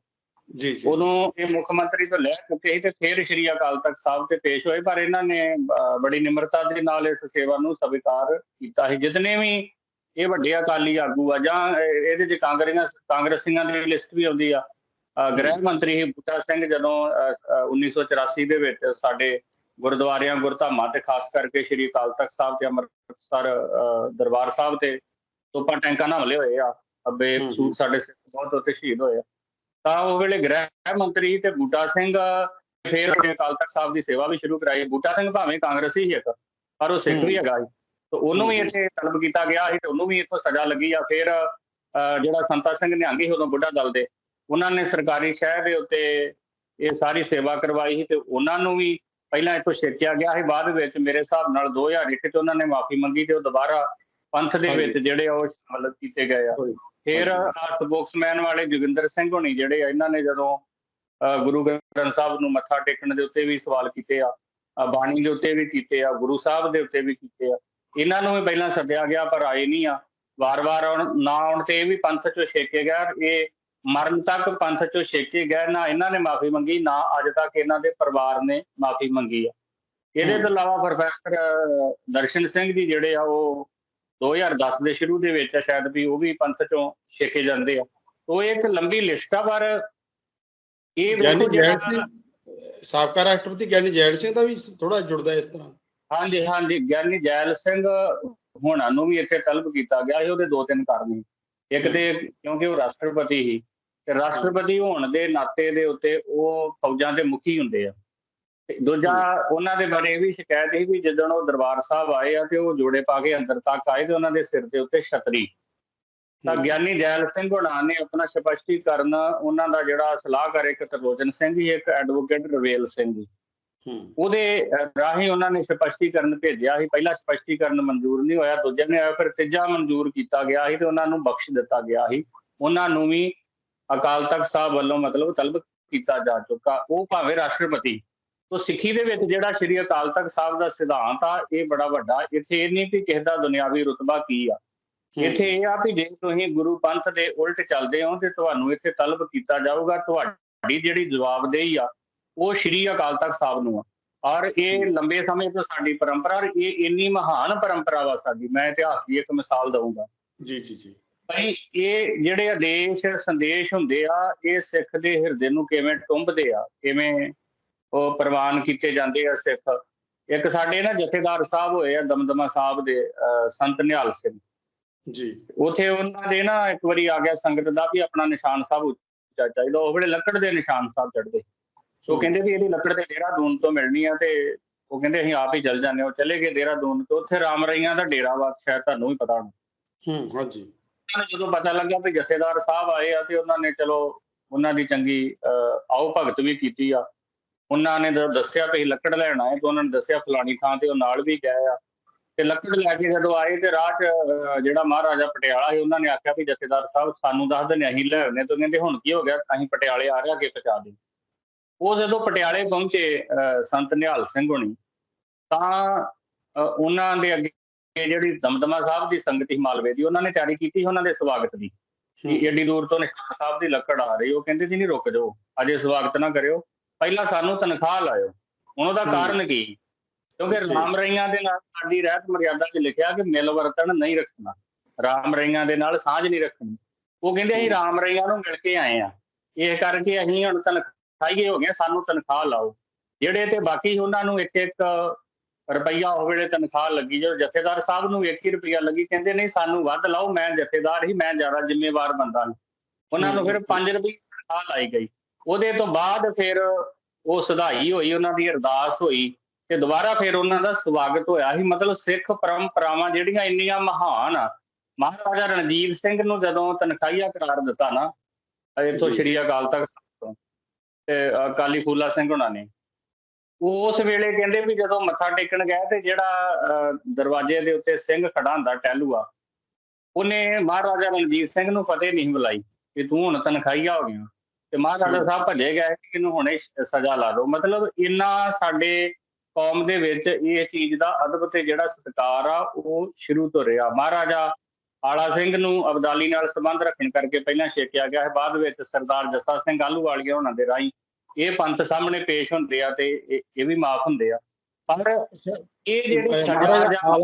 ਜੀ ਜੀ। ਉਦੋਂ ਇਹ ਮੁੱਖ ਮੰਤਰੀ ਤੋਂ ਲੈ ਚੁੱਕੇ ਸੀ ਤੇ ਫਿਰ ਸ਼੍ਰੀ ਅਕਾਲ ਤਖਤ ਸਾਹਿਬ ਤੇ ਪੇਸ਼ ਹੋਏ ਪਰ ਇਹਨਾਂ ਨੇ ਬੜੀ ਨਿਮਰਤਾ ਦੇ ਨਾਲ ਇਸ ਸੇਵਾ ਨੂੰ ਸਵੀਕਾਰ ਕੀਤਾ ਸੀ। ਜਿਤਨੇ ਵੀ ਇਹ ਵੱਡੇ ਅਕਾਲੀ ਆਗੂ ਆ ਜਾਂ ਇਹ- ਇਹਦੇ ਚ ਕਾਂਗਰੀਆਂ ਕਾਂਗਰਸੀਆਂ ਦੀ ਲਿਸਟ ਵੀ ਆਉਂਦੀ ਆ ਗ੍ਰਹਿ ਮੰਤਰੀ ਸੀ ਬੂਟਾ ਸਿੰਘ ਜਦੋਂ ਅਹ, ਅਹ, 1984 ਦੇ ਵਿੱਚ ਸਾਡੇ ਗੁਰਦੁਆਰਿਆਂ ਗੁਰਧਾਮਾਂ ਤੇ ਖਾਸ ਕਰਕੇ ਸ਼੍ਰੀ ਅਕਾਲ ਤਖਤ ਸਾਹਿਬ ਤੇ ਅੰਮ੍ਰਿਤਸਰ ਦਰਬਾਰ ਸਾਹਿਬ ਤੇ ਤੋਪਾਂ ਟੈਂਕਾਂ ਨਾਲ ਹਮਲੇ ਹੋਏ ਆ ਅੱਬੇ। ਕਸੂਰ ਸਾਡੇ ਬਹੁਤ ਉੱਤੇ ਸ਼ਹੀਦ ਹੋਏ ਆ ਤਾਂ ਉਹ ਵੇਲੇ ਗ੍ਰਹਿ ਮੰਤਰੀ ਤੇ ਬੂਟਾ ਸਿੰਘ ਫਿਰ ਅਕਾਲ ਤਖਤ ਸਾਹਿਬ ਦੀ ਸੇਵਾ ਵੀ ਸ਼ੁਰੂ ਕਰਾਈ ਬੂਟਾ ਸਿੰਘ ਭਾਵੇਂ ਕਾਂਗਰਸੀ ਸੀ ਇੱਕ ਪਰ ਉਹ ਸਿੱਖ ਵੀ। ਹੈਗਾ ਸੀ ਤੇ ਉਹਨੂੰ ਵੀ। ਇੱਥੇ ਤਲਬ ਕੀਤਾ ਗਿਆ ਸੀ ਤੇ ਉਹਨੂੰ ਵੀ ਇੱਥੋਂ ਸਜ਼ਾ ਲੱਗੀ ਆ ਫਿਰ ਜਿਹੜਾ ਸੰਤਾ ਸਿੰਘ ਨਿਹੰਗੀ ਉਦੋਂ ਬੁੱਢਾ ਦਲ ਦੇ ਉਹਨਾਂ ਨੇ ਸਰਕਾਰੀ ਸ਼ਹਿਰ ਦੇ ਉੱਤੇ ਇਹ ਸਾਰੀ ਸੇਵਾ ਕਰਵਾਈ ਸੀ ਤੇ ਉਹਨਾਂ ਨੂੰ ਵੀ ਪਹਿਲਾਂ ਇੱਥੋਂ ਛੇਕਿਆ ਗਿਆ ਸੀ ਬਾਅਦ ਵਿੱਚ ਮੇਰੇ ਹਿਸਾਬ ਨਾਲ 2001 ਚ ਉਹਨਾਂ ਨੇ ਮਾਫੀ ਮੰਗੀ ਤੇ ਉਹ ਦੁਬਾਰਾ ਪੰਥ ਦੇ। ਵਿੱਚ ਜਿਹੜੇ ਉਹ ਸ਼ਾਮਲ ਕੀਤੇ ਗਏ ਆ। ਫਿਰ ਸਪੋਕਸਮੈਨ ਵਾਲੇ ਜੋਗਿੰਦਰ ਸਿੰਘ ਹੋਣੀ ਜਿਹੜੇ ਇਹਨਾਂ ਨੇ ਜਦੋਂ ਗੁਰੂ ਗ੍ਰੰਥ ਸਾਹਿਬ ਨੂੰ ਮੱਥਾ ਟੇਕਣ ਦੇ ਉੱਤੇ ਵੀ ਸਵਾਲ ਕੀਤੇ ਆ ਬਾਣੀ ਦੇ ਉੱਤੇ ਵੀ ਕੀਤੇ ਆ ਗੁਰੂ ਸਾਹਿਬ ਦੇ ਉੱਤੇ ਵੀ ਕੀਤੇ ਆ ਇਹਨਾਂ ਨੂੰ ਵੀ ਪਹਿਲਾਂ ਸੱਦਿਆ ਗਿਆ ਪਰ ਆਏ ਨਹੀਂ ਆ। ਵਾਰ-ਵਾਰ ਆਉਣ ਨਾ ਆਉਣ ਤੇ ਇਹ ਵੀ ਪੰਥ ਚੋਂ ਛੇਕੇ ਗਿਆ ਇਹ ਮਰਨ ਤੱਕ ਪੰਥ ਚੋਂ ਛੇਕੇ ਗਏ ਨਾ ਇਹਨਾਂ ਨੇ ਮਾਫੀ ਮੰਗੀ ਨਾ ਅੱਜ ਤੱਕ ਇਹਨਾਂ ਦੇ ਪਰਿਵਾਰ ਨੇ ਮਾਫੀ ਮੰਗੀ ਆ। ਇਹਦੇ ਤੋਂ ਇਲਾਵਾ ਪ੍ਰੋਫੈਸਰ ਦਰਸ਼ਨ ਸਿੰਘ ਜੀ ਜਿਹੜੇ ਆ ਉਹ 2010 ਦੇ ਸ਼ੁਰੂ ਦੇ ਵਿੱਚ ਸ਼ਾਇਦ ਵੀ ਉਹ ਵੀ ਪੰਥ ਚੋਂ ਛੇਕੇ ਜਾਂਦੇ ਆ। ਉਹ ਇੱਕ ਲੰਬੀ ਲਿਸਟ ਆ ਪਰ ਇਹ ਵੇਖੋ ਜਿਹੜਾ ਸਾਬਕਾ ਰਾਸ਼ਟਰਪਤੀ ਗਿਆਨੀ ਜੈਲ ਸਿੰਘ ਦਾ ਵੀ ਥੋੜਾ ਜੁੜਦਾ ਇਸ ਤਰ੍ਹਾਂ। ਹਾਂਜੀ ਹਾਂਜੀ ਗਿਆਨੀ ਜੈਲ ਸਿੰਘ ਹੋਣਾ ਨੂੰ ਵੀ ਇੱਥੇ ਤਲਬ ਕੀਤਾ ਗਿਆ ਸੀ ਉਹਦੇ ਦੋ ਤਿੰਨ ਕਾਰਨ ਇੱਕ ਤੇ ਕਿਉਂਕਿ ਉਹ ਰਾਸ਼ਟਰਪਤੀ ਸੀ ਤੇ ਰਾਸ਼ਟਰਪਤੀ ਹੋਣ ਦੇ ਨਾਤੇ ਦੇ ਉੱਤੇ ਉਹ ਫੌਜਾਂ ਦੇ ਮੁਖੀ ਹੁੰਦੇ ਆ। ਦੂਜਾ ਉਹਨਾਂ ਦੇ ਬਾਰੇ ਇਹ ਵੀ ਸ਼ਿਕਾਇਤ ਸੀ ਵੀ ਜਦੋਂ ਉਹ ਦਰਬਾਰ ਸਾਹਿਬ ਆਏ ਆ ਤੇ ਉਹ ਜੋੜੇ ਪਾ ਕੇ ਅੰਦਰ ਤੱਕ ਆਏ ਤੇ ਉਹਨਾਂ ਦੇ ਸਿਰ ਦੇ ਉੱਤੇ ਛਤਰੀ। ਤਾਂ ਗਿਆਨੀ ਜੈਲ ਸਿੰਘ ਹੋਣਾ ਨੇ ਆਪਣਾ ਸਪਸ਼ਟੀਕਰਨ ਉਹਨਾਂ ਦਾ ਜਿਹੜਾ ਸਲਾਹਕਾਰ ਇੱਕ ਤਰਲੋਚਨ ਸਿੰਘ ਜੀ ਇੱਕ ਐਡਵੋਕੇਟ ਰਵੇਲ ਸਿੰਘ ਜੀ। ਉਹਦੇ ਰਾਹੀਂ ਉਹਨਾਂ ਨੇ ਸਪਸ਼ਟੀਕਰਨ ਭੇਜਿਆ ਸੀ। ਪਹਿਲਾ ਸਪਸ਼ਟੀਕਰਨ ਮਨਜ਼ੂਰ ਨਹੀਂ ਹੋਇਆ ਦੂਜੇ ਨੇ ਆਇਆ ਫਿਰ ਤੀਜਾ ਮਨਜ਼ੂਰ ਕੀਤਾ ਗਿਆ ਸੀ ਤੇ ਉਹਨਾਂ ਨੂੰ ਬਖਸ਼ ਦਿੱਤਾ ਗਿਆ ਸੀ। ਉਹਨਾਂ ਨੂੰ ਵੀ ਅਕਾਲ ਤਖਤ ਸਾਹਿਬ ਵੱਲੋਂ ਮਤਲਬ ਤਲਬ ਕੀਤਾ ਜਾ ਚੁੱਕਾ। ਉਹ ਭਾਵੇਂ ਰਾਸ਼ਟਰਪਤੀ ਤੋਂ ਸਿੱਖੀ ਦੇ ਵਿੱਚ ਜਿਹੜਾ ਸ਼੍ਰੀ ਅਕਾਲ ਤਖਤ ਸਾਹਿਬ ਦਾ ਸਿਧਾਂਤ ਆ ਇਹ ਬੜਾ ਵੱਡਾ ਇੱਥੇ ਇਹ ਨਹੀਂ ਕਿ ਕਿਸੇ ਦਾ ਦੁਨਿਆਵੀ ਰੁਤਬਾ ਕੀ ਆ। ਇੱਥੇ ਇਹ ਆ ਵੀ ਜੇ ਤੁਸੀਂ ਗੁਰੂ ਪੰਥ ਦੇ ਉਲਟ ਚੱਲਦੇ ਹੋ ਤੇ ਤੁਹਾਨੂੰ ਇੱਥੇ ਤਲਬ ਕੀਤਾ ਜਾਊਗਾ ਤੁਹਾਡੀ ਜਿਹੜੀ ਜਵਾਬਦੇਹੀ ਆ ਉਹ ਸ਼੍ਰੀ ਅਕਾਲ ਤਖਤ ਸਾਹਿਬ ਨੂੰ ਆ। ਔਰ ਇਹ ਲੰਬੇ ਸਮੇਂ ਤੋਂ ਸਾਡੀ ਪਰੰਪਰਾ ਔਰ ਇਹ ਇੰਨੀ ਮਹਾਨ ਪਰੰਪਰਾ ਵਾ ਸਾਡੀ ਮੈਂ ਇਤਿਹਾਸ ਦੀ ਇੱਕ ਮਿਸਾਲ ਦਊਂਗਾ। ਜੀ ਜੀ ਜੀ। ਭਾਈ ਇਹ ਜਿਹੜੇ ਆਦੇਸ਼ ਸੰਦੇਸ਼ ਹੁੰਦੇ ਆ ਇਹ ਸਿੱਖ ਦੇ ਹਿਰਦੇ ਨੂੰ ਕਿਵੇਂ ਟੁੰਬਦੇ ਆ ਕਿਵੇਂ ਉਹ ਪ੍ਰਵਾਨ ਕੀਤੇ ਜਾਂਦੇ ਆ ਸਿੱਖ। ਇੱਕ ਸਾਡੇ ਨਾ ਜਥੇਦਾਰ ਸਾਹਿਬ ਹੋਏ ਆ ਦਮਦਮਾ ਸਾਹਿਬ ਦੇ ਸੰਤ ਨਿਹਾਲ ਸਿੰਘ। ਜੀ। ਉਥੇ ਉਹਨਾਂ ਦੇ ਨਾ ਇੱਕ ਵਾਰੀ ਆ ਗਿਆ ਸੰਗਤ ਦਾ ਵੀ ਆਪਣਾ ਨਿਸ਼ਾਨ ਸਾਹਿਬ ਉੱਚਾ ਚਾਹੀਦਾ। ਉਹ ਵੇਲੇ ਲੱਕੜ ਦੇ ਨਿਸ਼ਾਨ ਸਾਹਿਬ ਚੜਦੇ ਉਹ ਕਹਿੰਦੇ ਵੀ ਇਹਦੀ ਲੱਕੜ ਤੇ ਦੇਹਰਾਦੂਨ ਤੋਂ ਮਿਲਣੀ ਆ ਤੇ ਉਹ ਕਹਿੰਦੇ ਅਸੀਂ ਆਪ ਹੀ ਚੱਲ ਜਾਂਦੇ ਹਾਂ। ਚਲੇ ਗਏ ਦੇਹਰਾਦੂਨ ਤੋਂ। ਉੱਥੇ ਰਾਮ ਰਈਆਂ ਦਾ ਡੇਰਾ ਵਾ ਸ਼ਾਇਦ ਤੁਹਾਨੂੰ ਵੀ ਪਤਾ ਹੋਣਾ। ਹੂੰ ਹਾਂਜੀ। ਉਹਨਾਂ ਨੂੰ ਜਦੋਂ ਪਤਾ ਲੱਗਾ ਵੀ ਜਥੇਦਾਰ ਸਾਹਿਬ ਆਏ ਆ ਤੇ ਉਹਨਾਂ ਨੇ ਚਲੋ ਉਹਨਾਂ ਦੀ ਚੰਗੀ ਆਓ ਭਗਤ ਵੀ ਕੀਤੀ ਆ। ਉਹਨਾਂ ਨੇ ਜਦੋਂ ਦੱਸਿਆ ਅਸੀਂ ਲੱਕੜ ਲੈਣ ਆਏ ਤੇ ਉਹਨਾਂ ਨੇ ਦੱਸਿਆ ਫਲਾਣੀ ਥਾਂ ਤੇ ਉਹ ਨਾਲ ਵੀ ਗਏ ਆ। ਤੇ ਲੱਕੜ ਲੈ ਕੇ ਜਦੋਂ ਆਏ ਤੇ ਰਾਹ 'ਚ ਜਿਹੜਾ ਮਹਾਰਾਜਾ ਪਟਿਆਲਾ ਸੀ ਉਹਨਾਂ ਨੇ ਆਖਿਆ ਵੀ ਜਥੇਦਾਰ ਸਾਹਿਬ ਸਾਨੂੰ ਦੱਸ ਦਿੰਦੇ ਅਸੀਂ ਲੈ ਆਉਂਦੇ ਤੋਂ ਕਹਿੰਦੇ ਹੁਣ ਕੀ ਹੋ ਗਿਆ? ਅਸੀਂ ਪਟਿਆਲੇ ਆ ਰਹੇ ਅੱਗੇ ਪਹੁੰਚਾ ਦੇ ਉਹ ਜਦੋਂ ਪਟਿਆਲੇ ਪਹੁੰਚੇ ਸੰਤ ਨਿਹਾਲ ਸਿੰਘ ਹੋਣੀ ਤਾਂ ਉਹਨਾਂ ਦੇ ਅੱਗੇ ਜਿਹੜੀ ਦਮਦਮਾ ਸਾਹਿਬ ਦੀ ਸੰਗਤ ਸੀ ਮਾਲਵੇ ਦੀ ਉਹਨਾਂ ਨੇ ਤਿਆਰੀ ਕੀਤੀ ਉਹਨਾਂ ਦੇ ਸਵਾਗਤ ਦੀ। ਕਿ ਹੂੰ, ਏਡੀ ਦੂਰ ਤੋਂ ਨਿਸ਼ਾਨ ਸਾਹਿਬ ਦੀ ਲੱਕੜ ਆ ਰਹੀ ਉਹ ਕਹਿੰਦੇ ਸੀ ਨਹੀਂ ਰੁਕ ਜਾਓ। ਅਜੇ ਸਵਾਗਤ ਨਾ ਕਰਿਓ। ਪਹਿਲਾਂ ਸਾਨੂੰ ਤਨਖਾਹ ਲਾਇਓ। ਹੁਣ ਉਹਦਾ ਹੂੰ। ਕਾਰਨ ਕੀ? ਕਿਉਂਕਿ ਜੀ। ਰਾਮ ਰਈਆਂ ਦੇ ਨਾਲ ਸਾਡੀ ਰਹਿਤ ਮਰਿਆਦਾ 'ਚ ਲਿਖਿਆ ਕਿ ਮਿਲ ਵਰਤਨ ਨਹੀਂ ਰੱਖਣਾ। ਰਾਮ ਰਈਆਂ ਦੇ ਨਾਲ ਸਾਂਝ ਨਹੀਂ ਰੱਖਣੀ। ਉਹ ਕਹਿੰਦੇ ਅਸੀਂ ਹੂੰ। ਰਾਮ ਰਈਆਂ ਨੂੰ ਮਿਲ ਕੇ ਆਏ ਆ। ਇਹ ਕਰਕੇ ਅਸੀਂ ਹੁਣ ਤਨਖਾਹੀਏ ਹੋ ਗਏ ਸਾਨੂੰ ਤਨਖਾਹ ਲਾਓ। ਜਿਹੜੇ ਤੇ ਬਾਕੀ ਉਹਨਾਂ ਨੂੰ ਇੱਕ ਇੱਕ ਰੁਪਈਆ ਉਹ ਵੇਲੇ ਤਨਖਾਹ ਲੱਗੀ ਜਦੋਂ ਜਥੇਦਾਰ ਸਾਹਿਬ ਨੂੰ 1 ਰੁਪਈਆ ਲੱਗੀ ਕਹਿੰਦੇ ਨਹੀਂ ਸਾਨੂੰ ਵੱਧ ਲਾਓ ਮੈਂ ਜਥੇਦਾਰ ਹੀ ਮੈਂ ਜ਼ਿਆਦਾ ਜ਼ਿੰਮੇਵਾਰ ਬੰਦਾ ਹਾਂ। ਉਹਨਾਂ ਨੂੰ ਫਿਰ 5 ਰੁਪਏ ਤਨਖਾਹ ਲਾਈ ਗਈ। ਉਹਦੇ ਤੋਂ ਬਾਅਦ ਫਿਰ ਉਹ ਸੁਧਾਈ ਹੋਈ ਉਹਨਾਂ ਦੀ ਅਰਦਾਸ ਹੋਈ ਤੇ ਦੁਬਾਰਾ ਫਿਰ ਉਹਨਾਂ ਦਾ ਸਵਾਗਤ ਹੋਇਆ ਸੀ। ਮਤਲਬ ਸਿੱਖ ਪਰੰਪਰਾਵਾਂ ਜਿਹੜੀਆਂ ਇੰਨੀਆਂ ਮਹਾਨ ਆ। ਮਹਾਰਾਜਾ ਰਣਜੀਤ ਸਿੰਘ ਨੂੰ ਜਦੋਂ ਤਨਖਾਹੀਆ ਕਰਾਰ ਦਿੱਤਾ ਨਾ ਇੱਥੋਂ। ਸ਼੍ਰੀ ਅਕਾਲ ਤਖਤ ਸਾਹਿਬ ਤੋਂ ਤੇ ਅਕਾਲੀ ਫੂਲਾ ਸਿੰਘ ਹੁਣਾਂ ਨੇ। ਉਸ ਵੇਲੇ ਕਹਿੰਦੇ ਵੀ ਜਦੋਂ ਮੱਥਾ ਟੇਕਣ ਗਏ ਤੇ ਜਿਹੜਾ ਦਰਵਾਜ਼ੇ ਦੇ ਉੱਤੇ ਸਿੰਘ ਖੜਾ ਹੁੰਦਾ ਟਹਿਲੂਆ ਉਹਨੇ ਮਹਾਰਾਜਾ ਰਣਜੀਤ ਸਿੰਘ ਨੂੰ ਫਤਿਹ ਨਹੀਂ ਬੁਲਾਈ ਕਿ ਤੂੰ ਹੁਣ ਤਨਖਾਹੀਆ ਹੋ ਗਿਆ। ਤੇ ਮਹਾਰਾਜਾ। ਸਾਹਿਬ ਭੱਜੇ ਗਏ ਕਿ ਇਹਨੂੰ ਹੁਣੇ ਸਜ਼ਾ ਲਾ ਦਿਓ। ਮਤਲਬ ਇੰਨਾ ਸਾਡੇ ਕੌਮ ਦੇ ਵਿੱਚ ਇਹ ਚੀਜ਼ ਦਾ ਅਦਬ ਤੇ ਜਿਹੜਾ ਸਤਿਕਾਰ ਆ ਉਹ ਸ਼ੁਰੂ ਤੋਂ ਰਿਹਾ। ਮਹਾਰਾਜਾ ਆਲਾ ਸਿੰਘ ਨੂੰ ਅਬਦਾਲੀ ਨਾਲ ਸੰਬੰਧ ਰੱਖਣ ਕਰਕੇ ਪਹਿਲਾਂ ਛੇਕਿਆ ਗਿਆ ਹੈ ਬਾਅਦ ਵਿੱਚ ਸਰਦਾਰ ਜੱਸਾ ਸਿੰਘ ਆਲੂਵਾਲੀਆ ਉਹਨਾਂ ਦੇ ਰਾਹੀਂ ਇਹ ਪੰਥ ਸਾਹਮਣੇ ਪੇਸ਼ ਹੁੰਦੇ ਆ ਤੇ ਇਹ ਵੀ ਮਾਫ ਹੁੰਦੇ ਆ। ਪਰ ਇਹ ਜਿਹੜੀ ਸਜ਼ਾ ਜਾਂ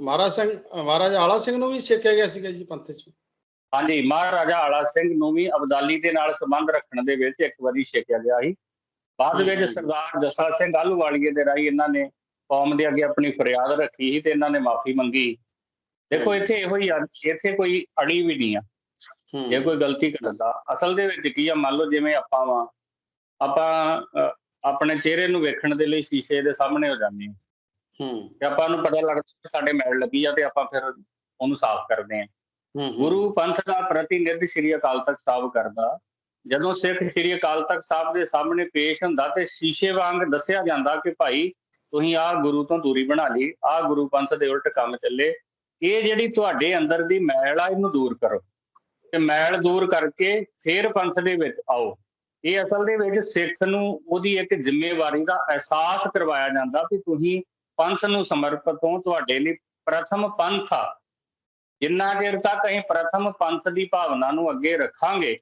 ਮਹਾਰਾਜ ਸਿੰਘ ਮਹਾਰਾਜਾ ਆਲਾ ਸਿੰਘ ਨੂੰ ਵੀ ਛੇਕਿਆ ਗਿਆ ਸੀਗਾ ਜੀ ਪੰਥ ਚ। ਹਾਂਜੀ ਮਹਾਰਾਜਾ ਆਲਾ ਸਿੰਘ ਨੂੰ ਵੀ ਅਬਦਾਲੀ ਦੇ ਨਾਲ ਸੰਬੰਧ ਰੱਖਣ ਦੇ ਵਿੱਚ ਇੱਕ ਵਾਰੀ ਛੇਕਿਆ ਗਿਆ ਸੀ। ਬਾਅਦ ਵਿੱਚ। ਸਰਦਾਰ ਜੱਸਾ ਸਿੰਘ ਆਲੂਵਾਲੀਏ ਦੇ ਰਾਹੀਂ ਇਹਨਾਂ ਨੇ ਕੌਮ ਦੇ ਅੱਗੇ ਆਪਣੀ ਫਰਿਆਦ ਰੱਖੀ ਸੀ ਤੇ ਇਹਨਾਂ ਨੇ ਮਾਫੀ ਮੰਗੀ। ਦੇਖੋ। ਇੱਥੇ ਇਹੋ ਹੀ ਆ ਇੱਥੇ ਕੋਈ ਅੜੀ ਵੀ ਨਹੀਂ ਆ। ਜੇ ਕੋਈ ਗਲਤੀ ਕਰਦਾ ਅਸਲ ਦੇ ਵਿੱਚ ਕੀ ਆ ਮੰਨ ਲਓ ਜਿਵੇਂ ਆਪਾਂ ਵਾਂ ਆਪਾਂ ਆਪਣੇ ਚਿਹਰੇ ਨੂੰ ਵੇਖਣ ਦੇ ਲਈ ਸ਼ੀਸ਼ੇ ਦੇ ਸਾਹਮਣੇ ਹੋ ਜਾਂਦੇ ਹਾਂ। ਹੂੰ। ਤੇ ਆਪਾਂ ਨੂੰ ਪਤਾ ਲੱਗਦਾ ਸਾਡੇ ਮੈਲ ਲੱਗੀ ਆ ਤੇ ਆਪਾਂ ਫਿਰ ਉਹਨੂੰ ਸਾਫ਼ ਕਰਦੇ ਹੂੰ, ਗੁਰੂ ਪੰਥ ਦਾ ਪ੍ਰਤੀਨਿਧ ਸ੍ਰੀ ਅਕਾਲ ਤਖਤ ਸਾਹਿਬ ਕਰਦਾ। ਜਦੋਂ ਸਿੱਖ ਸ੍ਰੀ ਅਕਾਲ ਤਖਤ ਸਾਹਿਬ ਦੇ ਸਾਹਮਣੇ ਪੇਸ਼ ਹੁੰਦਾ ਤੇ ਸ਼ੀਸ਼ੇ ਵਾਂਗ ਦੱਸਿਆ ਜਾਂਦਾ ਕਿ ਭਾਈ, ਤੁਸੀਂ ਆਹ ਗੁਰੂ ਤੋਂ ਦੂਰੀ ਬਣਾ ਲਈ, ਆਹ ਗੁਰੂ ਪੰਥ ਦੇ ਉਲਟ ਕੰਮ ਚੱਲੇ। ਇਹ ਜਿਹੜੀ ਤੁਹਾਡੇ ਅੰਦਰ ਦੀ ਮੈਲ ਆ, ਇਹਨੂੰ ਦੂਰ ਕਰੋ। ਤੇ ਮੈਲ ਦੂਰ ਕਰਕੇ ਫੇਰ ਪੰਥ ਦੇ ਵਿੱਚ ਆਓ। ਇਹ ਅਸਲ ਦੇ ਵਿੱਚ ਸਿੱਖ ਨੂੰ ਉਹਦੀ ਇੱਕ ਜ਼ਿੰਮੇਵਾਰੀ ਦਾ ਅਹਿਸਾਸ ਕਰਵਾਇਆ ਜਾਂਦਾ ਕਿ ਤੁਸੀਂ ਪੰਥ ਨੂੰ ਸਮਰਪਿਤ ਹੋ, ਤੁਹਾਡੇ ਲਈ ਪ੍ਰਥਮ ਪੰਥ ਆ। ਜਿੰਨਾ ਚਿਰ ਤੱਕ ਅਸੀਂ ਪ੍ਰਥਮ ਪੰਥ ਦੀ ਭਾਵਨਾ ਨੂੰ ਅੱਗੇ ਰੱਖਾਂਗੇ